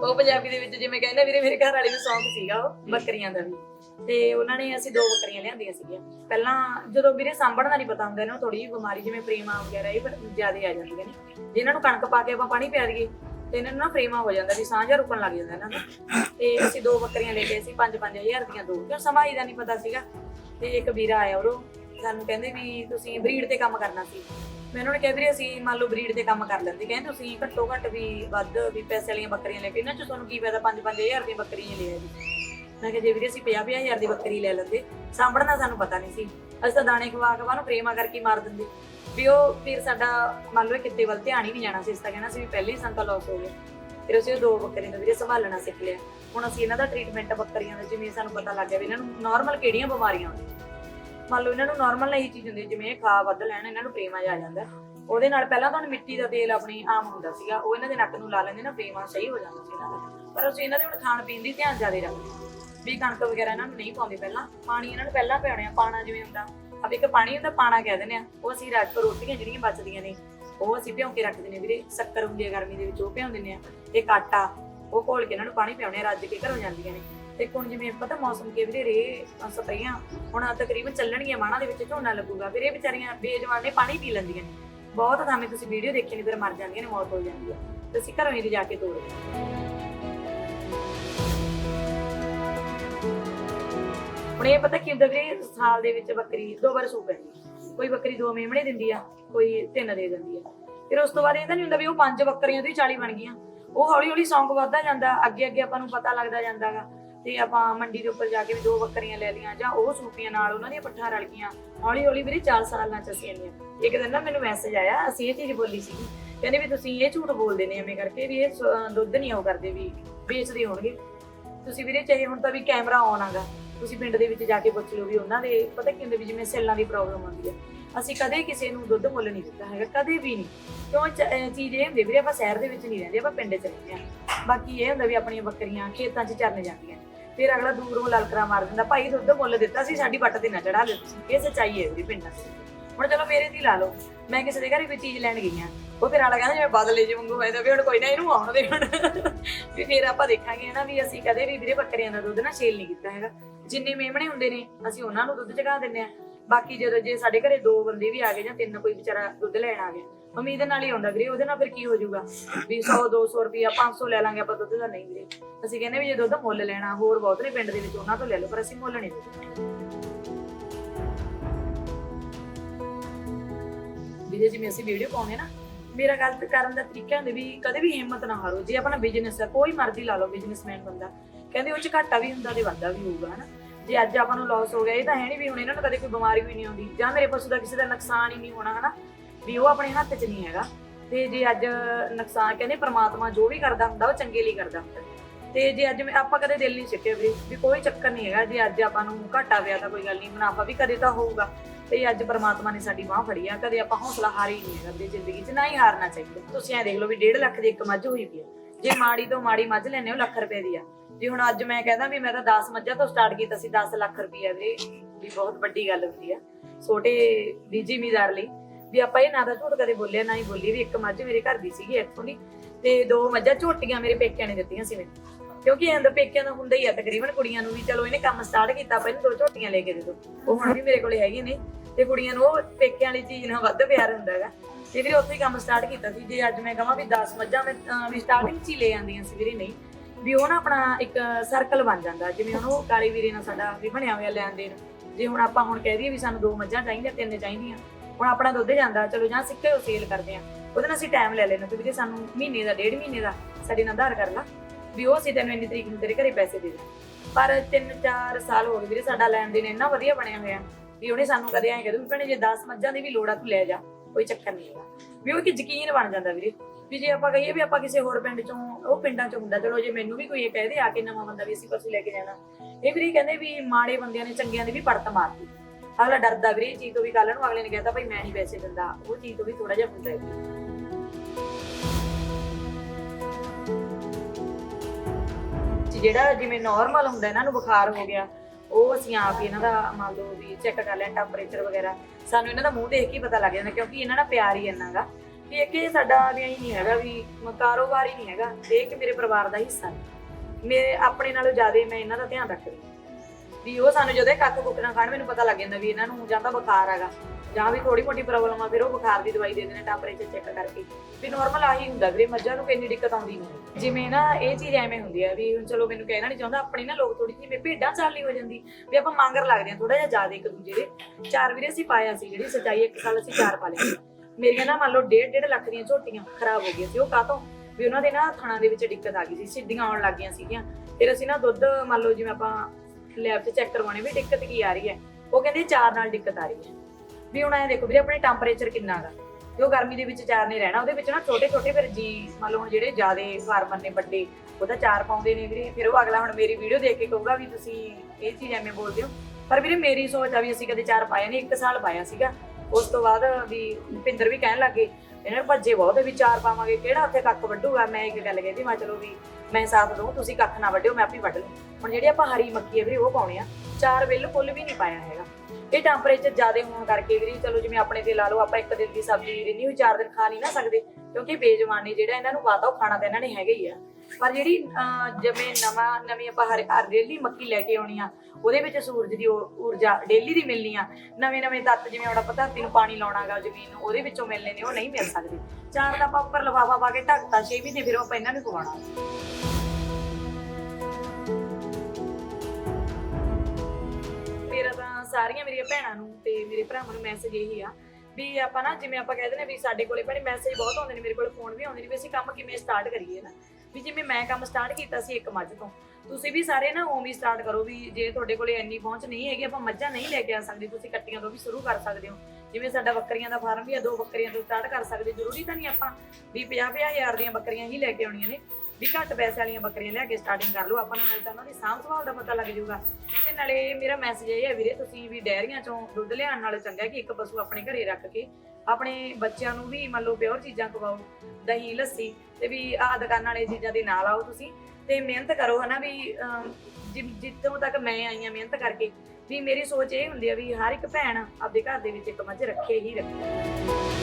ਉਹ ਪੰਜਾਬੀ ਦੇ ਵਿੱਚ ਜਿਵੇਂ ਕਹਿੰਦੇ ਵੀਰੇ ਮੇਰੇ ਘਰ ਵਾਲੇ ਨੂੰ ਸ਼ੌਂਕ ਸੀਗਾ ਉਹ ਬੱਕਰੀਆਂ ਦਾ ਵੀ। ਤੇ ਉਹਨਾਂ ਨੇ ਅਸੀਂ ਦੋ ਬੱਕਰੀਆਂ ਲਿਆਂਦੀਆਂ ਸੀਗੀਆਂ। ਪਹਿਲਾਂ ਜਦੋਂ ਵੀਰੇ ਸਾਂਭਣ ਦਾ ਨਹੀਂ ਪਤਾ ਹੁੰਦਾ, ਇਹਨਾਂ ਨੂੰ ਥੋੜੀ ਜਿਹੀ ਬਿਮਾਰੀ ਜਿਵੇਂ ਪ੍ਰੇਮਾ ਵਗੈਰਾ ਇਹ ਜ਼ਿਆਦਾ ਆ ਜਾਂਦੀਆਂ ਨੇ। ਜੇ ਇਹਨਾਂ ਨੂੰ ਕਣਕ ਪਾ ਕੇ ਆਪਾਂ ਪਾਣੀ ਪਿਆ ਦਈਏ, ਤੇ ਇਹਨਾਂ ਨੂੰ ਨਾ ਪ੍ਰੇਮਾ ਹੋ ਜਾਂਦਾ, ਵੀ ਸਾਹ ਰੁਕਣ ਲੱਗ ਜਾਂਦਾ ਇਹਨਾਂ ਦਾ ਤੇ ਅਸੀਂ ਦੋ ਬੱਕਰੀਆਂ ਲੈ ਕੇ ਅਸੀਂ 5-5000 ਦੀਆਂ ਦੋ ਕਿਉਂ ਸਮਾਈ ਦਾ ਨਹੀਂ ਪਤਾ ਸੀਗਾ। ਤੇ ਇੱਕ ਵੀਰਾ ਆਇਆ ਉਹ ਸਾਨੂੰ ਕਹਿੰਦੇ ਵੀ ਤੁਸੀਂ ਬਰੀਡ ਤੇ ਕੰਮ ਕਰਨਾ ਸੀ। ਮੈਂ ਉਹਨਾਂ ਨੇ ਕਿਹਾ, ਵੀਰੇ ਅਸੀਂ ਮੰਨ ਲਓ ਬਰੀਡ ਤੇ ਕੰਮ ਕਰ ਲੈਂਦੇ, ਕਹਿੰਦੇ ਤੁਸੀਂ ਘੱਟੋ ਘੱਟ ਵੀ ਵੱਧ ਵੀ ਪੈਸੇ ਵਾਲੀਆਂ ਬੱਕਰੀਆਂ ਲੈ ਕੇ ਇਹਨਾਂ ਚ ਤੁਹਾਨੂੰ ਕੀ ਫਾਇਦਾ 5-5000 ਦੀਆਂ ਬੱਕਰੀਆਂ ਲੈ ਆਜੀ ਮੈਂ ਕਿਹਾ ਜੇ ਵੀਰੇ ਅਸੀਂ 50-50000 ਦੀ ਬੱਕਰੀ ਲੈ ਲੈਂਦੇ, ਸਾਂਭਣ ਦਾ ਸਾਨੂੰ ਪਤਾ ਨਹੀਂ ਸੀ। ਅਸੀਂ ਤਾਂ ਦਾਣੇ ਖਵਾ ਖਵਾ ਨੂੰ ਪ੍ਰੇਮਾ ਕਰਕੇ ਮਾਰ ਦਿੰਦੇ। ਵੀ ਉਹ ਫਿਰ ਸਾਡਾ, ਮੰਨ ਲਓ ਕਿੱਤੇ ਵੱਲ ਧਿਆਨ ਹੀ ਨਹੀਂ ਜਾਣਾ ਸੀ ਇਸ ਤਾਂ ਕਹਿਣਾ ਸੀ ਵੀ ਪਹਿਲੇ ਹੀ ਸਾਨੂੰ ਲਾਸ ਹੋ ਗਿਆ ਫਿਰ ਅਸੀਂ ਉਹ ਦੋ ਬੱਕਰੀਆਂ ਦਾ ਵੀਰੇ ਸੰਭਾਲਣਾ ਸਿੱਖ ਲਿਆ। ਹੁਣ ਅਸੀਂ ਇਹਨਾਂ ਦਾ ਟ੍ਰੀਟਮੈਂਟ ਬੱਕਰੀਆਂ ਦਾ, ਜਿਵੇਂ ਸਾਨੂੰ ਪਤਾ ਲੱਗ ਗਿਆ ਵੀ ਇਹਨਾਂ ਨੂੰ ਨਾਰਮਲ ਕਿਹੜੀਆਂ ਬਿਮਾਰੀਆਂ ਹੁੰਦੀਆਂ। ਮੰਨ ਲਓ ਇਹਨਾਂ ਨੂੰ ਨਾਰਮਲ ਨਹੀਂ ਚੀਜ਼ ਹੁੰਦੀ, ਜਿਵੇਂ ਇਹ ਖਾ ਵੱਧ ਲੈਣ, ਇਹਨਾਂ ਨੂੰ ਪ੍ਰੇਮਾ ਜਾ ਜਾਂਦਾ। ਉਹਦੇ ਨਾਲ ਪਹਿਲਾਂ ਤੁਹਾਨੂੰ ਮਿੱਟੀ ਦਾ ਤੇਲ ਆਪਣੀ ਆਮ ਹੁੰਦਾ ਸੀਗਾ, ਉਹ ਇਹਨਾਂ ਦੇ ਨੱਕ ਨੂੰ ਲਾ ਲੈਂਦੇ ਨਾ, ਪ੍ਰੇਮਾ ਸਹੀ ਹੋ ਜਾਂਦਾ ਸੀ ਇਹਨਾਂ ਦਾ। ਪਰ ਅਸੀਂ ਇਹਨਾਂ ਦੇ ਹੁਣ ਖਾਣ ਪੀਣ ਦੀ ਧਿਆਨ ਜ਼ਿਆਦਾ ਰੱਖਦੇ ਵੀ ਕਣਕ ਵਗੈਰਾ ਇਹਨਾਂ ਨੂੰ ਨਹੀਂ ਪਾਉਂਦੇ ਪਹਿਲਾਂ। ਪਾਣੀ ਇਹਨਾਂ ਨੂੰ ਪਹਿਲਾਂ ਪਿਆਉਣੇ ਆ, ਪਾਣਾ ਜਿਵੇਂ ਹੁੰਦਾ। ਅਬ ਇੱਕ ਪਾਣੀ ਹੁੰਦਾ, ਪਾਣਾ ਕਹਿ ਦਿੰਦੇ ਆ। ਉਹ ਅਸੀਂ ਰਾਤ ਤੋਂ ਰੋਟੀਆਂ ਜਿਹੜੀਆਂ ਬਚਦੀਆਂ ਨੇ, ਉਹ ਅਸੀਂ ਭਿਉਂ ਕੇ ਰੱਖਦੇ ਨੇ ਵੀਰੇ। ਸ਼ੱਕਰ ਹੁੰਦੀ ਹੈ ਗਰਮੀ ਦੇ ਵਿੱਚ, ਉਹ ਭਿਉਂ ਦਿੰਦੇ ਆ। ਇੱਕ ਆਟਾ, ਉਹ ਘੋਲ ਕੇ ਇਹਨਾਂ ਨੂੰ ਪਾਣੀ ਪਿਆਉਣੇ ਆ, ਰੱਜ ਕੇ ਘਰੋਂ ਜਾਂਦੀਆਂ ਨੇ। ਤੇ ਹੁਣ ਜਿਵੇਂ ਪਤਾ ਮੌਸਮ ਕੇ ਵੀਰੇ, ਰੇ ਸਪਰੇਆਂ, ਹੁਣ ਤਕਰੀਬਨ ਚੱਲਣਗੀਆਂ ਮਾਣਾ ਦੇ ਵਿੱਚ, ਝੋਨਾ ਲੱਗੂਗਾ। ਵੀਰੇ ਵਿਚਾਰੀਆਂ ਬੇਜਵਾਨ ਨੇ, ਪਾਣੀ ਪੀ ਲੈਂਦੀਆਂ ਨੇ। ਬਹੁਤ ਥਾਵੇਂ ਤੁਸੀਂ ਵੀਡੀਓ ਦੇਖੀ ਨੇ, ਫਿਰ ਮਰ ਜਾਂਦੀਆਂ ਨੇ, ਮੌਤ ਹੋ ਜਾਂਦੀ ਹੈ ਤੇ ਅਸੀਂ ਘਰੋਂ ਹੀ ਜਾ ਕੇ ਤੋੜਦੇ ਹੁਣ ਇਹ ਪਤਾ ਕੀ ਹੁੰਦਾ ਵੀਰੇ ਸਾਲ ਦੇ ਵਿੱਚ ਬੱਕਰੀ ਦੋ ਵਾਰ ਸੂ ਪੈਂਦੀ ਕੋਈ ਬੱਕਰੀ ਦੋ ਮੇਮਣੇ ਦਿੰਦੀ ਆ, ਕੋਈ ਤਿੰਨ ਦੇ ਦਿੰਦੀ ਆ। ਫਿਰ ਉਸ ਤੋਂ ਬਾਅਦ ਇਹ ਤਾਂ ਨਹੀਂ ਹੁੰਦਾ ਵੀ ਉਹ ਪੰਜ ਬੱਕਰੀਆਂ ਤੋਂ 40 ਬਣ ਗਈਆਂ। ਉਹ ਹੌਲੀ ਹੌਲੀ ਸੌਂਕ ਵੱਧਦਾ ਜਾਂਦਾ ਅੱਗੇ ਅੱਗੇ ਆਪਾਂ ਨੂੰ ਪਤਾ ਲੱਗਦਾ ਜਾਂਦਾਗਾ ਤੇ ਆਪਾਂ ਮੰਡੀ ਦੇ ਉੱਪਰ ਜਾ ਕੇ ਵੀ ਦੋ ਬੱਕਰੀਆਂ ਲੈ ਲਈਆਂ ਜਾਂ ਉਹ ਸੂਪੀਆਂ ਨਾਲ ਉਹਨਾਂ ਦੀਆਂ ਪੱਠਾਂ ਰਲ ਗਈਆਂ। ਹੌਲੀ ਹੌਲੀ ਵੀਰੇ 4 ਸਾਲਾਂ ਚ ਅਸੀਂ ਇੰਨੀਆਂ ਇੱਕ ਦਿਨ ਨਾ ਮੈਨੂੰ ਮੈਸੇਜ ਆਇਆ, ਅਸੀਂ ਇਹ ਚੀਜ਼ ਬੋਲੀ ਸੀ ਕਹਿੰਦੇ ਵੀ ਤੁਸੀਂ ਇਹ ਝੂਠ ਬੋਲਦੇ ਨੇ ਐਵੇਂ ਕਰਕੇ ਵੀ ਇਹ ਦੁੱਧ ਨਹੀਂ ਉਹ ਕਰਦੇ ਵੀ, ਵੇਚਦੇ ਹੋਣਗੇ। ਤੁਸੀਂ ਵੀਰੇ ਚਾਹੇ ਹੁਣ ਤਾਂ ਵੀ ਕੈਮਰਾ ਆਨ ਆਗਾ ਤੁਸੀਂ ਪਿੰਡ ਦੇ ਵਿੱਚ ਜਾ ਕੇ ਪੁੱਛ ਲਓ ਵੀ ਉਹਨਾਂ ਦੇ ਪਤਾ ਕੀ ਹੁੰਦੇ ਵੀ ਜਿਵੇਂ ਸੈੱਲਾਂ ਦੀ ਪ੍ਰੋਬਲਮ ਆਉਂਦੀ ਹੈ ਅਸੀਂ ਕਦੇ ਕਿਸੇ ਨੂੰ ਦੁੱਧ ਮੁੱਲ ਨਹੀਂ ਦਿੱਤਾ ਹੈਗਾ, ਕਦੇ ਵੀ ਨਹੀਂ। ਕਿਉਂ ਚ- ਚੀਜ਼ ਇਹ ਹੁੰਦੀ ਵੀਰੇ, ਆਪਾਂ ਸ਼ਹਿਰ ਦੇ ਵਿੱਚ ਨਹੀਂ ਰਹਿੰਦੇ, ਆਪਾਂ ਪਿੰਡ 'ਚ ਰਹਿੰਦੇ ਆ। ਬਾਕੀ ਇਹ ਹੁੰਦਾ ਵੀ ਆਪਣੀਆਂ ਬੱਕਰੀਆਂ ਖੇਤਾਂ 'ਚ ਚਰਨ ਜਾਂਦੀਆਂ। ਫਿਰ ਅਗਲਾ ਦੂਰੋਂ ਲਲਕਰਾ ਮਾਰ ਦਿੰਦਾ, ਭਾਈ ਦੁੱਧ ਮੁੱਲ ਦਿੱਤਾ ਸੀ, ਸਾਡੀ ਵੱਟ ਤੇ ਨਾ ਚੜਾ ਲਿਓ ਤੁਸੀਂ। ਇਹ ਸੱਚਾਈ ਹੈ ਵੀਰੇ ਪਿੰਡਾਂ 'ਚ ਹੁਣ ਚਲੋ ਮੇਰੇ ਦੀ ਲਾ ਲਓ। ਮੈਂ ਕਿਸੇ ਦੇ ਘਰੇ ਕੋਈ ਚੀਜ਼ ਲੈਣ ਗਈ ਆ। ਉਹ ਫਿਰ ਆਲਾ ਕਹਿੰਦਾ ਜਿਵੇਂ ਬਦਲੇ ਜੇ ਵਾਂਗੂ ਮੈਂ ਤਾਂ ਵੀ ਹੁਣ ਕੋਈ ਨਾ ਇਹਨੂੰ ਆਉਣ ਦੇ ਹੁਣ। ਵੀ ਫਿਰ ਆਪਾਂ ਦੇਖਾਂਗੇ ਨਾ ਵੀ ਅਸੀਂ ਕਦੇ ਵੀ ਵੀਰੇ ਬੱਕਰੀਆਂ ਦਾ ਦੁੱਧ ਨਾ ਛੇਲ ਨਹੀਂ ਕੀਤਾ ਹੈਗਾ। ਜਿੰਨੇ ਮੇਮਣੇ ਹੁੰਦੇ ਨੇ, ਅਸੀਂ ਉਹਨਾਂ ਨੂੰ ਦੁੱਧ ਚਗਾ ਦਿੰਦੇ ਆ ਬਾਕੀ ਜਦੋਂ ਜੇ ਸਾਡੇ ਘਰੇ ਦੋ ਬੰਦੇ ਵੀ ਆ ਗਏ ਜਾਂ ਤਿੰਨ ਕੋਈ ਵਿਚਾਰਾ ਦੁੱਧ ਲੈਣ ਆ ਗਿਆ ਉਮੀਦ ਨਾਲ ਹੀ ਆਉਂਦਾ ਵੀਰੇ, ਉਹਦੇ ਨਾਲ ਫਿਰ ਕੀ ਹੋ ਜਾਊਗਾ? ਵੀ 100 200 ਰੁਪਿਆ 500 ਲੈ ਲਾਂਗੇ ਆਪਾਂ ਦੁੱਧ ਦਾ, ਨਹੀਂ ਵੀਰੇ। ਅਸੀਂ ਕਹਿੰਦੇ ਵੀ ਜੇ ਦੁੱਧ ਮੁੱਲ ਲੈਣਾ, ਹੋਰ ਬਹੁਤ ਨੇ ਪਿੰਡ ਦੇ ਵਿੱਚ, ਉਹਨਾਂ ਤੋਂ ਲੈ ਲਓ, ਪਰ ਅਸੀਂ ਮੁੱਲ ਨਹੀਂ ਦਿੰਦੇ। ਵੀਰੇ ਜਿਵੇਂ ਅਸੀਂ ਵੀਡੀਓ ਪਾਉਂਦੇ ਨਾ, ਮੇਰਾ ਗੱਲ ਕਰਨ ਦਾ ਤਰੀਕਾ ਹੁੰਦਾ ਵੀ ਕਦੇ ਵੀ ਹਿੰਮਤ ਨਾ ਹਾਰੋ। ਜੇ ਆਪਣਾ ਬਿਜ਼ਨਸ ਹੈ ਕੋਈ ਮਰਜ਼ੀ ਲਾ ਲਓ ਬਿਜ਼ਨਸਮੈਨ ਬੰਦਾ। ਕਹਿੰਦੇ ਉਹ ਚ ਘਾਟਾ ਵੀ ਹੁੰਦਾ ਤੇ ਵਾਧਾ ਵੀ ਹੋਊਗਾ, ਹਨਾ? ਜੇ ਅੱਜ ਆਪਾਂ ਨੂੰ ਲਾਸ ਹੋ ਗਿਆ, ਇਹ ਤਾਂ ਹੈ ਨਹੀਂ ਵੀ ਹੁਣ ਇਹਨਾਂ ਨੂੰ ਕਦੇ ਕੋਈ ਬਿਮਾਰੀ ਵੀ ਨਹੀਂ ਆਉਂਦੀ, ਜਾਂ ਮੇਰੇ ਪਸ਼ੂ ਦਾ ਕਿਸੇ ਦਾ ਨੁਕਸਾਨ ਹੀ ਨਹੀਂ ਹੋਣਾ, ਹਨਾ? ਵੀ ਉਹ ਆਪਣੇ ਹੱਥ 'ਚ ਨਹੀਂ ਹੈਗਾ। ਤੇ ਜੇ ਅੱਜ ਨੁਕਸਾਨ, ਕਹਿੰਦੇ ਪ੍ਰਮਾਤਮਾ ਜੋ ਵੀ ਕਰਦਾ ਹੁੰਦਾ, ਉਹ ਚੰਗੇ ਲਈ ਕਰਦਾ ਹੁੰਦਾ। ਤੇ ਜੇ ਅੱਜ ਆਪਾਂ ਕਦੇ ਦਿਲ ਨਹੀਂ ਚੱਕਿਆ ਵੀ ਵੀ ਕੋਈ ਚੱਕਰ ਨਹੀਂ ਹੈਗਾ, ਜੇ ਅੱਜ ਆਪਾਂ ਨੂੰ ਘਾਟਾ ਪਿਆ ਤਾਂ ਕੋਈ ਗੱਲ ਨਹੀਂ ਮੁਨਾਫਾ ਵੀ ਕਦੇ ਤਾਂ ਹੋਊਗਾ। ਤੇ ਅੱਜ ਪ੍ਰਮਾਤਮਾ ਨੇ ਸਾਡੀ ਬਾਹ ਫੜੀ ਆ, ਕਦੇ ਆਪਾਂ ਹੌਸਲਾ ਹਾਰੀ ਹੀ ਨਹੀਂ ਹੈਗਾ ਜ਼ਿੰਦਗੀ 'ਚ, ਨਾ ਹੀ ਹਾਰਨਾ ਚਾਹੀਦਾ। ਤੁਸੀਂ ਐ ਦੇਖ ਲਓ ਵੀ 1.5 ਲੱਖ ਦੀ ਇੱਕ ਮੱਝ ਹੋਈ ਪਈ ਜੇ ਮਾੜੀ ਤੋਂ ਮਾੜੀ ਮੱਝ ਲੈਣੇ ਹੋ, ਲੱਖ ਰੁਪਏ ਦੀ ਆ। ਜੇ ਹੁਣ ਅੱਜ ਮੈਂ ਕਹਿੰਦਾ ਵੀ ਮੈਂ ਤਾਂ 10 ਮੱਝਾਂ ਤੋਂ ਸਟਾਰਟ ਕੀਤਾ ਸੀ 10 ਲੱਖ ਰੁਪਏ ਵੀਰੇ ਵੀ ਬਹੁਤ ਵੱਡੀ ਗੱਲ ਹੁੰਦੀ ਆ। ਛੋਟੇ ਦੀ ਜ਼ਿਮੀਦਾਰ ਲਈ, ਵੀ ਆਪਾਂ ਇਹ ਨਾ ਤਾਂ ਝੂਠ ਕਦੇ ਬੋਲਿਆ, ਨਾ ਹੀ ਬੋਲੀ ਵੀ ਇੱਕ ਮੱਝ ਮੇਰੇ ਘਰ ਦੀ ਸੀਗੀ ਇੱਥੋਂ ਦੀ ਤੇ ਦੋ ਮੱਝਾਂ ਝੋਟੀਆਂ ਮੇਰੇ ਪੇਕਿਆਂ ਨੇ ਦਿੱਤੀਆਂ ਸੀ ਮੈਨੂੰ। ਕਿਉਂਕਿ ਅੰਦਰ ਪੇਕਿਆਂ ਦਾ ਹੁੰਦਾ ਹੀ ਆ, ਤਕਰੀਬਨ ਕੁੜੀਆਂ ਨੂੰ ਵੀ ਚਲੋ ਇਹਨੇ ਕੰਮ ਸਟਾਰਟ ਕੀਤਾ ਪਹਿਲਾਂ ਦੋ ਝੋਟੀਆਂ ਲੈ ਕੇ ਦੇ ਦੋ। ਉਹ ਹੁਣ ਵੀ ਮੇਰੇ ਕੋਲੇ ਹੈਗੀਆਂ ਨੇ ਤੇ ਕੁੜੀਆਂ ਨੂੰ ਉਹ ਪੇਕਿਆਂ ਵਾਲੀ ਚੀਜ਼ ਨਾਲ ਵੱਧ ਪਿਆਰ ਹੁੰਦਾ ਹੈਗਾ। ਤੇ ਵੀਰੇ ਉੱਥੇ ਹੀ ਕੰਮ ਸਟਾਰਟ ਕੀਤਾ ਸੀ। ਜੇ ਅੱਜ ਮੈਂ ਕਹਾਂ ਵੀ 10 ਮੱਝਾਂ ਮੈਂ ਵੀ ਸਟਾਰਟਿੰਗ 'ਚ ਹੀ ਲੈ ਆਂਦੀਆਂ ਸੀ ਵੀਰੇ, ਨਹੀਂ। ਵੀ ਉਹ ਨਾ ਆਪਣਾ ਇੱਕ ਸਰਕਲ ਬਣ ਜਾਂਦਾ, ਜਿਵੇਂ ਹੁਣ ਉਹ ਕਾਲੀ ਵੀਰੇ ਨਾਲ ਸਾਡਾ ਵੀ ਬਣਿਆ ਹੋਇਆ ਲੈਣ ਦੇਣ। ਜੇ ਹੁਣ ਆਪਾਂ ਹੁਣ ਕਹਿ ਦਈਏ ਵੀ ਸਾਨੂੰ ਦੋ ਮੱਝਾਂ ਚਾਹੀਦੀਆਂ, ਤਿੰਨ ਚਾਹੀਦੀਆਂ, ਹੁਣ ਆਪਣਾ ਦੁੱਧ ਜਾਂਦਾ, ਚਲੋ ਜਾਂ ਸਿੱਕੇ ਉਹ ਸੇਲ ਕਰਦੇ ਆ ਉਹਦੇ ਨਾਲ ਅਸੀਂ ਟਾਈਮ ਲੈ ਲੈਣਾ ਤੇ ਵੀਰੇ ਸਾਨੂੰ ਮਹੀਨੇ ਦਾ, ਡੇਢ ਮਹੀਨੇ ਦਾ ਸਾਡੇ ਨਾਲ ਆਧਾਰ ਕਰ ਲਾ, ਵੀ ਉਹ ਅਸੀਂ ਤੈਨੂੰ ਇੰਨੀ ਤਰੀਕ ਨੂੰ ਤੇਰੇ ਘਰੇ ਪੈਸੇ ਦੇ ਦੇ। ਪਰ 3-4 ਸਾਲ ਹੋ ਗਏ ਵੀਰੇ ਸਾਡਾ ਲੈਣ ਦੇਣ ਇੰਨਾ ਵਧੀਆ ਬਣਿਆ ਹੋਇਆ, ਵੀ ਉਹਨੇ ਸਾਨੂੰ ਕਦੇ ਐਂ ਕਹਦੇ ਵੀ ਭੈਣੇ ਜੇ 10 ਮੱਝਾਂ ਦੀ ਵੀ ਲੋੜ ਆ ਤੂੰ ਲੈ ਜਾ, ਕੋਈ ਚੱਕਰ ਨਹੀਂ ਹੈਗਾ। ਵੀ ਉਹ ਇੱਕ ਯਕੀਨ ਬਣ ਜਾਂਦਾ ਵੀਰੇ। ਵੀ ਜੇ ਆਪਾਂ ਕਹੀਏ ਵੀ ਆਪਾਂ ਕਿਸੇ ਹੋਰ ਪਿੰਡ ਚੋਂ, ਉਹ ਪਿੰਡਾਂ ਚੋਂ ਹੁੰਦਾ, ਚਲੋ ਜੇ ਮੈਨੂੰ ਵੀ ਕੋਈ ਇਹ ਕਹਦੇ ਆ ਕੇ ਨਵਾਂ ਬੰਦਾ ਵੀ ਅਸੀਂ ਪਸ਼ੂ ਲੈ ਕੇ ਜਾਣਾ। ਇਹ ਵੀਰੇ ਕਹਿੰਦੇ ਵੀ ਮਾੜੇ ਬੰਦਿਆਂ ਨੇ ਚੰਗਿਆਂ ਦੀ ਵੀ ਪੜਤ ਮਾਰਦੀ ਅਗਲਾ ਡਰਦਾ ਵੀਰੇ ਇਹ ਚੀਜ਼ ਤੋਂ ਵੀ ਕੱਲ ਨੂੰ ਅਗਲੇ ਨੇ ਕਹਿਤਾ ਭਾਈ ਮੈਂ ਨਹੀਂ ਪੈਸੇ ਦਿੰਦਾ, ਉਹ ਚੀਜ਼ ਤੋਂ ਵੀ ਥੋੜਾ ਜਿਹਾ ਹੁੰਦਾ ਹੈ ਜਿਹੜਾ ਜਿਵੇਂ ਨਾਰਮਲ ਹੁੰਦਾ, ਇਹਨਾਂ ਨੂੰ ਬੁਖਾਰ ਹੋ ਗਿਆ, ਉਹ ਅਸੀਂ ਆਪ ਹੀ ਇਹਨਾਂ ਦਾ ਮੰਨ ਲਓ ਵੀ ਚੈੱਕ ਕਰ ਲੈਣ ਟੈਂਪਰੇਚਰ ਵਗੈਰਾ। ਸਾਨੂੰ ਇਹਨਾਂ ਦਾ ਮੂੰਹ ਦੇਖ ਕੇ ਪਤਾ ਲੱਗ ਜਾਂਦਾ, ਕਿਉਂਕਿ ਇਹਨਾਂ ਦਾ ਪਿਆਰ ਹੀ ਇੰਨਾ ਵੀ ਇੱਕ ਇਹ ਸਾਡਾ ਵੀ ਇਹੀ ਨਹੀਂ ਹੈਗਾ ਵੀ ਮ- ਕਾਰੋਬਾਰ ਹੀ ਨਹੀਂ ਹੈਗਾ, ਇਹ ਕਿ ਮੇਰੇ ਪਰਿਵਾਰ ਦਾ ਹਿੱਸਾ ਨੇ ਮੇਰੇ ਆਪਣੇ ਨਾਲੋਂ ਜ਼ਿਆਦਾ ਮੈਂ ਇਹਨਾਂ ਦਾ ਧਿਆਨ ਰੱਖਦੀ ਹਾਂ। ਵੀ ਉਹ ਸਾਨੂੰ ਜਦੋਂ ਇਹ ਕੱਖ ਕੁੱਟਣਾ ਖਾਣ, ਮੈਨੂੰ ਪਤਾ ਲੱਗ ਜਾਂਦਾ ਵੀ ਇਹਨਾਂ ਨੂੰ ਜਾਂ ਤਾਂ ਬੁਖਾਰ ਹੈਗਾ, ਜਾਂ ਵੀ ਥੋੜੀ ਮੋਟੀ ਪ੍ਰੋਬਲਮ ਆ, ਫਿਰ ਉਹ ਬੁਖਾਰ ਦੀ ਦਵਾਈ ਦੇ ਦਿੰਦੇ ਨੇ ਟੈਂਪਰੇਚਰ ਚੈੱਕ ਕਰਕੇ। ਵੀ ਨਾਰਮਲ ਆਹੀ ਹੁੰਦਾ ਵੀਰੇ, ਮੱਝਾਂ ਨੂੰ ਕਿੰਨੀ ਦਿੱਕਤ ਆਉਂਦੀ ਨਹੀਂ। ਜਿਵੇਂ ਨਾ ਇਹ ਚੀਜ਼ ਐਵੇਂ ਹੁੰਦੀ ਆ ਵੀ ਹੁਣ ਚਲੋ ਮੈਨੂੰ ਕਹਿਣਾ ਨਹੀਂ ਚਾਹੁੰਦਾ, ਆਪਣੇ ਨਾ ਲੋਕ ਥੋੜੀ ਜਿਹੀ ਭੇਡਾਂ ਚਾਲੀ ਹੋ ਜਾਂਦੀ, ਵੀ ਆਪਾਂ ਮੰਗਰ ਲੱਗਦੇ ਆ ਥੋੜਾ ਜਿਹਾ ਜ਼ਿਆਦਾ ਇੱਕ ਦੂਜੇ ਦੇ। ਚਾਰ ਵੀਰੇ ਅਸੀਂ ਪਾਇਆ ਸੀ ਜਿਹੜੀ ਸਚਾਈ, ਇੱਕ ਸਾਲ ਅਸੀਂ ਚਾਰ ਪਾ ਲਿਆ। ਮੇਰੀਆਂ ਨਾ ਮੰਨ ਲਓ 1.5 1.5 ਲੱਖ ਦੀਆਂ ਝੋਟੀਆਂ ਖਰਾਬ ਹੋ ਗਈਆਂ ਸੀ, ਉਹ ਕਾਹਤੋਂ? ਵੀ ਉਹਨਾਂ ਦੇ ਨਾ ਥਣਾ ਦੇ ਵਿੱਚ ਦਿੱਕਤ ਆ ਗਈ ਸੀ, ਸਿੱਧੀਆਂ ਆਉਣ ਲੱਗ ਗਈਆਂ ਸੀਗੀਆਂ। ਫਿਰ ਅਸੀਂ ਨਾ ਦੁੱਧ ਮੰਨ ਲਓ ਜਿਵੇਂ ਆਪਾਂ ਲੈਬ 'ਚ ਚੈੱਕ ਕਰਵਾਉਣੇ, ਵੀ ਦਿੱਕਤ ਕੀ ਆ ਰਹੀ ਹੈ? ਉਹ ਕਹਿੰਦੇ ਚਾਰ ਨਾਲ ਦਿੱਕਤ ਆ ਰਹੀ ਹੈ। ਵੀ ਹੁਣ ਐ ਦੇਖੋ ਵੀਰੇ, ਆਪਣੇ ਟੈਂਪਰੇਚਰ ਕਿੰਨਾ ਗਾ? ਜੋ ਗਰਮੀ ਦੇ ਵਿੱਚ ਚਾਰ ਨੇ ਰਹਿਣਾ, ਉਹਦੇ ਵਿੱਚ ਨਾ ਛੋਟੇ ਛੋਟੇ ਫਿਰ ਜੀ ਮੰਨ ਲਓ ਹੁਣ ਜਿਹੜੇ ਜ਼ਿਆਦੇ ਫਾਰਮਰ ਨੇ ਵੱਡੇ, ਉਹ ਤਾਂ ਚਾਰ ਪਾਉਂਦੇ ਨੇ ਵੀਰੇ। ਫਿਰ ਉਹ ਅਗਲਾ ਹੁਣ ਮੇਰੀ ਵੀਡੀਓ ਦੇਖ ਕੇ ਕਹੂਗਾ ਵੀ ਤੁਸੀਂ ਇਹ ਚੀਜ਼ ਐਵੇਂ ਬੋਲਦੇ ਹੋ। ਪਰ ਵੀਰੇ ਮੇਰੀ ਸੋਚ ਆ ਵੀ ਅਸੀਂ ਕਦੇ ਚਾਰ ਪਾਇਆ ਨਹੀਂ ਇੱਕ ਸਾਲ ਪਾਇਆ ਸੀਗਾ। ਉਸ ਤੋਂ ਬਾਅਦ ਵੀ ਭਿੰਦਰ ਵੀ ਕਹਿਣ ਲੱਗੇ, ਇਹਨਾਂ ਨੂੰ ਭੱਜੇ ਬਹੁਤ ਵੀ ਚਾਰ ਪਾਵਾਂਗੇ, ਕਿਹੜਾ ਉੱਥੇ ਕੱਖ ਵੱਢੂਗਾ? ਮੈਂ ਇੱਕ ਗੱਲ ਕਹਿੰਦੀ, ਮੈਂ ਚਲੋ ਵੀ ਮੈਂ ਸਾਥ ਦਊਂ, ਤੁਸੀਂ ਕੱਖ ਨਾ ਵੱਢਿਓ, ਮੈਂ ਆਪੇ ਵੱਢ ਲੂੰ ਹੁਣ ਜਿਹੜੀ ਆਪਾਂ ਹਰੀ ਮੱਕੀ ਹੈ ਵੀਰੇ, ਉਹ ਪਾਉਣੇ ਆ। ਚਾਰ ਬਿਲਕੁਲ ਵੀ ਨਹੀਂ ਪਾਇਆ ਹੈਗਾ। ਇਹ ਟੈਂਪਰੇਚਰ ਜ਼ਿਆਦਾ ਹੋਣ ਕਰਕੇ ਵੀਰੇ ਚਲੋ ਜਿਵੇਂ ਆਪਣੇ ਤੇ ਲਾ ਲਓ, ਆਪਾਂ ਇੱਕ ਦਿਨ ਦੀ ਸਬਜ਼ੀ ਰਹਿੰਦੀ ਹੋਈ, ਚਾਰ ਦਿਨ ਖਾ ਨਹੀਂ ਨਾ ਸਕਦੇ, ਕਿਉਂਕਿ ਬੇਜਵਾਨੀ ਜਿਹੜਾ ਇਹਨਾਂ ਨੂੰ ਪਤਾ ਉਹ ਖਾਣਾ ਤਾਂ ਇਹਨਾਂ ਨੇ ਹੈਗਾ ਹੀ ਆ। ਪਰ ਜਿਹੜੀ ਜਿਵੇਂ ਨਵਾਂ, ਨਵੀਂ ਆਪਾਂ ਹਰ ਡੇਲੀ ਮੱਕੀ ਲੈ ਕੇ ਆਉਣੀ ਆ, ਉਹਦੇ ਵਿੱਚ ਸੂਰਜ ਦੀ ਊਰਜਾ ਡੇਲੀ ਦੀ ਮਿਲਣੀ ਆ। ਨਵੇਂ ਨਵੇਂ ਤੱਤ ਜਿਵੇਂ ਹੁਣ ਆਪਾਂ ਧਰਤੀ ਨੂੰ ਪਾਣੀ ਲਾਉਣਾਗਾ, ਜ਼ਮੀਨ ਨੂੰ ਉਹਦੇ ਵਿੱਚੋਂ ਮਿਲਣੇ ਨੇ, ਉਹ ਨਹੀਂ ਮਿਲ ਸਕਦੇ। ਚਾਰ ਤਾਂ ਆਪਾਂ ਉੱਪਰ ਲਫਾਫਾ ਪਾ ਕੇ ਢੱਕਤਾ 6 ਮਹੀਨੇ, ਫਿਰ ਆਪਾਂ ਇਹਨਾਂ ਨੂੰ ਖਵਾਉਣਾ ਮੇਰਾ ਤਾਂ ਸਾਰੀਆਂ ਮੇਰੀਆਂ ਭੈਣਾਂ ਨੂੰ ਤੇ ਮੇਰੇ ਭਰਾਵਾਂ ਨੂੰ ਮੈਸੇਜ ਇਹੀ ਆ ਵੀ ਆਪਾਂ ਨਾ, ਜਿਵੇਂ ਆਪਾਂ ਕਹਿੰਦੇ ਨੇ ਵੀ ਸਾਡੇ ਕੋਲੇ ਭੈਣੇ ਮੈਸੇਜ ਬਹੁਤ ਆਉਂਦੇ ਨੇ, ਮੇਰੇ ਕੋਲ ਫੋਨ ਵੀ ਆਉਂਦੇ ਨੇ, ਵੀ ਅਸੀਂ ਕੰਮ ਕਿਵੇਂ ਸਟਾਰਟ ਕਰੀਏ ਨਾ। ਵੀ ਜਿਵੇਂ ਮੈਂ ਕੰਮ ਸਟਾਰਟ ਕੀਤਾ ਸੀ ਇੱਕ ਮੱਝ ਤੋਂ, ਤੁਸੀਂ ਵੀ ਸਾਰੇ ਨਾ ਉਵੇਂ ਸਟਾਰਟ ਕਰੋ ਵੀ ਜੇ ਤੁਹਾਡੇ ਕੋਲੇ ਇੰਨੀ ਪਹੁੰਚ ਨਹੀਂ ਹੈਗੀ, ਆਪਾਂ ਮੱਝਾਂ ਨਹੀਂ ਲੈ ਕੇ ਆ ਸਕਦੇ, ਤੁਸੀਂ ਕੱਟੀਆਂ ਤੋਂ ਵੀ ਸ਼ੁਰੂ ਕਰ ਸਕਦੇ ਹੋ। ਜਿਵੇਂ ਸਾਡਾ ਬੱਕਰੀਆਂ ਦਾ ਫਾਰਮ ਵੀ ਆ, ਦੋ ਬੱਕਰੀਆਂ ਤੋਂ ਸਟਾਰਟ ਕਰ ਸਕਦੇ, ਜ਼ਰੂਰੀ ਤਾਂ ਨਹੀਂ ਆਪਾਂ ਵੀ 50 ਹਜ਼ਾਰ ਦੀਆਂ ਬੱਕਰੀਆਂ ਹੀ ਲੈ ਕੇ ਆਉਣੀਆਂ ਨੇ, ਵੀ ਘੱਟ ਪੈਸੇ ਵਾਲੀਆਂ ਬੱਕਰੀਆਂ ਲਿਆ ਕੇ ਸਟਾਰਟਿੰਗ ਕਰ ਲਓ, ਆਪਾਂ ਨੂੰ ਨਾਲੇ ਤਾਂ ਉਹਨਾਂ ਦੀ ਸਾਂਭ ਸੰਭਾਲ ਦਾ ਪਤਾ ਲੱਗ ਜਾਊਗਾ। ਤੇ ਨਾਲੇ ਮੇਰਾ ਮੈਸੇਜ ਇਹ ਹੈ ਵੀਰੇ, ਤੁਸੀਂ ਵੀ ਡੈਰੀਆਂ ਚੋਂ ਦੁੱਧ ਲਿਆਉਣ ਨਾਲੋਂ ਚੰਗਾ ਕਿ ਇੱਕ ਪਸ਼ੂ ਆਪਣੇ ਘਰੇ ਰੱਖ ਕੇ ਆਪਣੇ ਬੱਚਿਆਂ ਨੂੰ ਵੀ ਮੰਨ ਲਓ ਪਿਓਰ ਚੀਜ਼ਾਂ ਖਵਾਓ ਦਹੀਂ ਲੱਸੀ ਤੇ ਵੀ ਆਹ ਦੁਕਾਨਾਂ ਵਾਲੇ ਚੀਜ਼ਾਂ ਦੇ ਨਾਲ ਆਓ ਤੁਸੀਂ ਤੇ ਮਿਹਨਤ ਕਰੋ ਹਨਾ ਵੀ ਅਮ, ਜਿ- ਜਿੱਥੋਂ ਤੱਕ ਮੈਂ ਆਈ ਹਾਂ ਮਿਹਨਤ ਕਰਕੇ ਵੀ ਮੇਰੀ ਸੋਚ ਇਹ ਹੁੰਦੀ ਆ ਵੀ ਹਰ ਇੱਕ ਭੈਣ ਆਪਦੇ ਘਰ ਦੇ ਵਿੱਚ ਇੱਕ ਮੱਝ ਰੱਖੇ ਹੀ ਰੱਖੇ।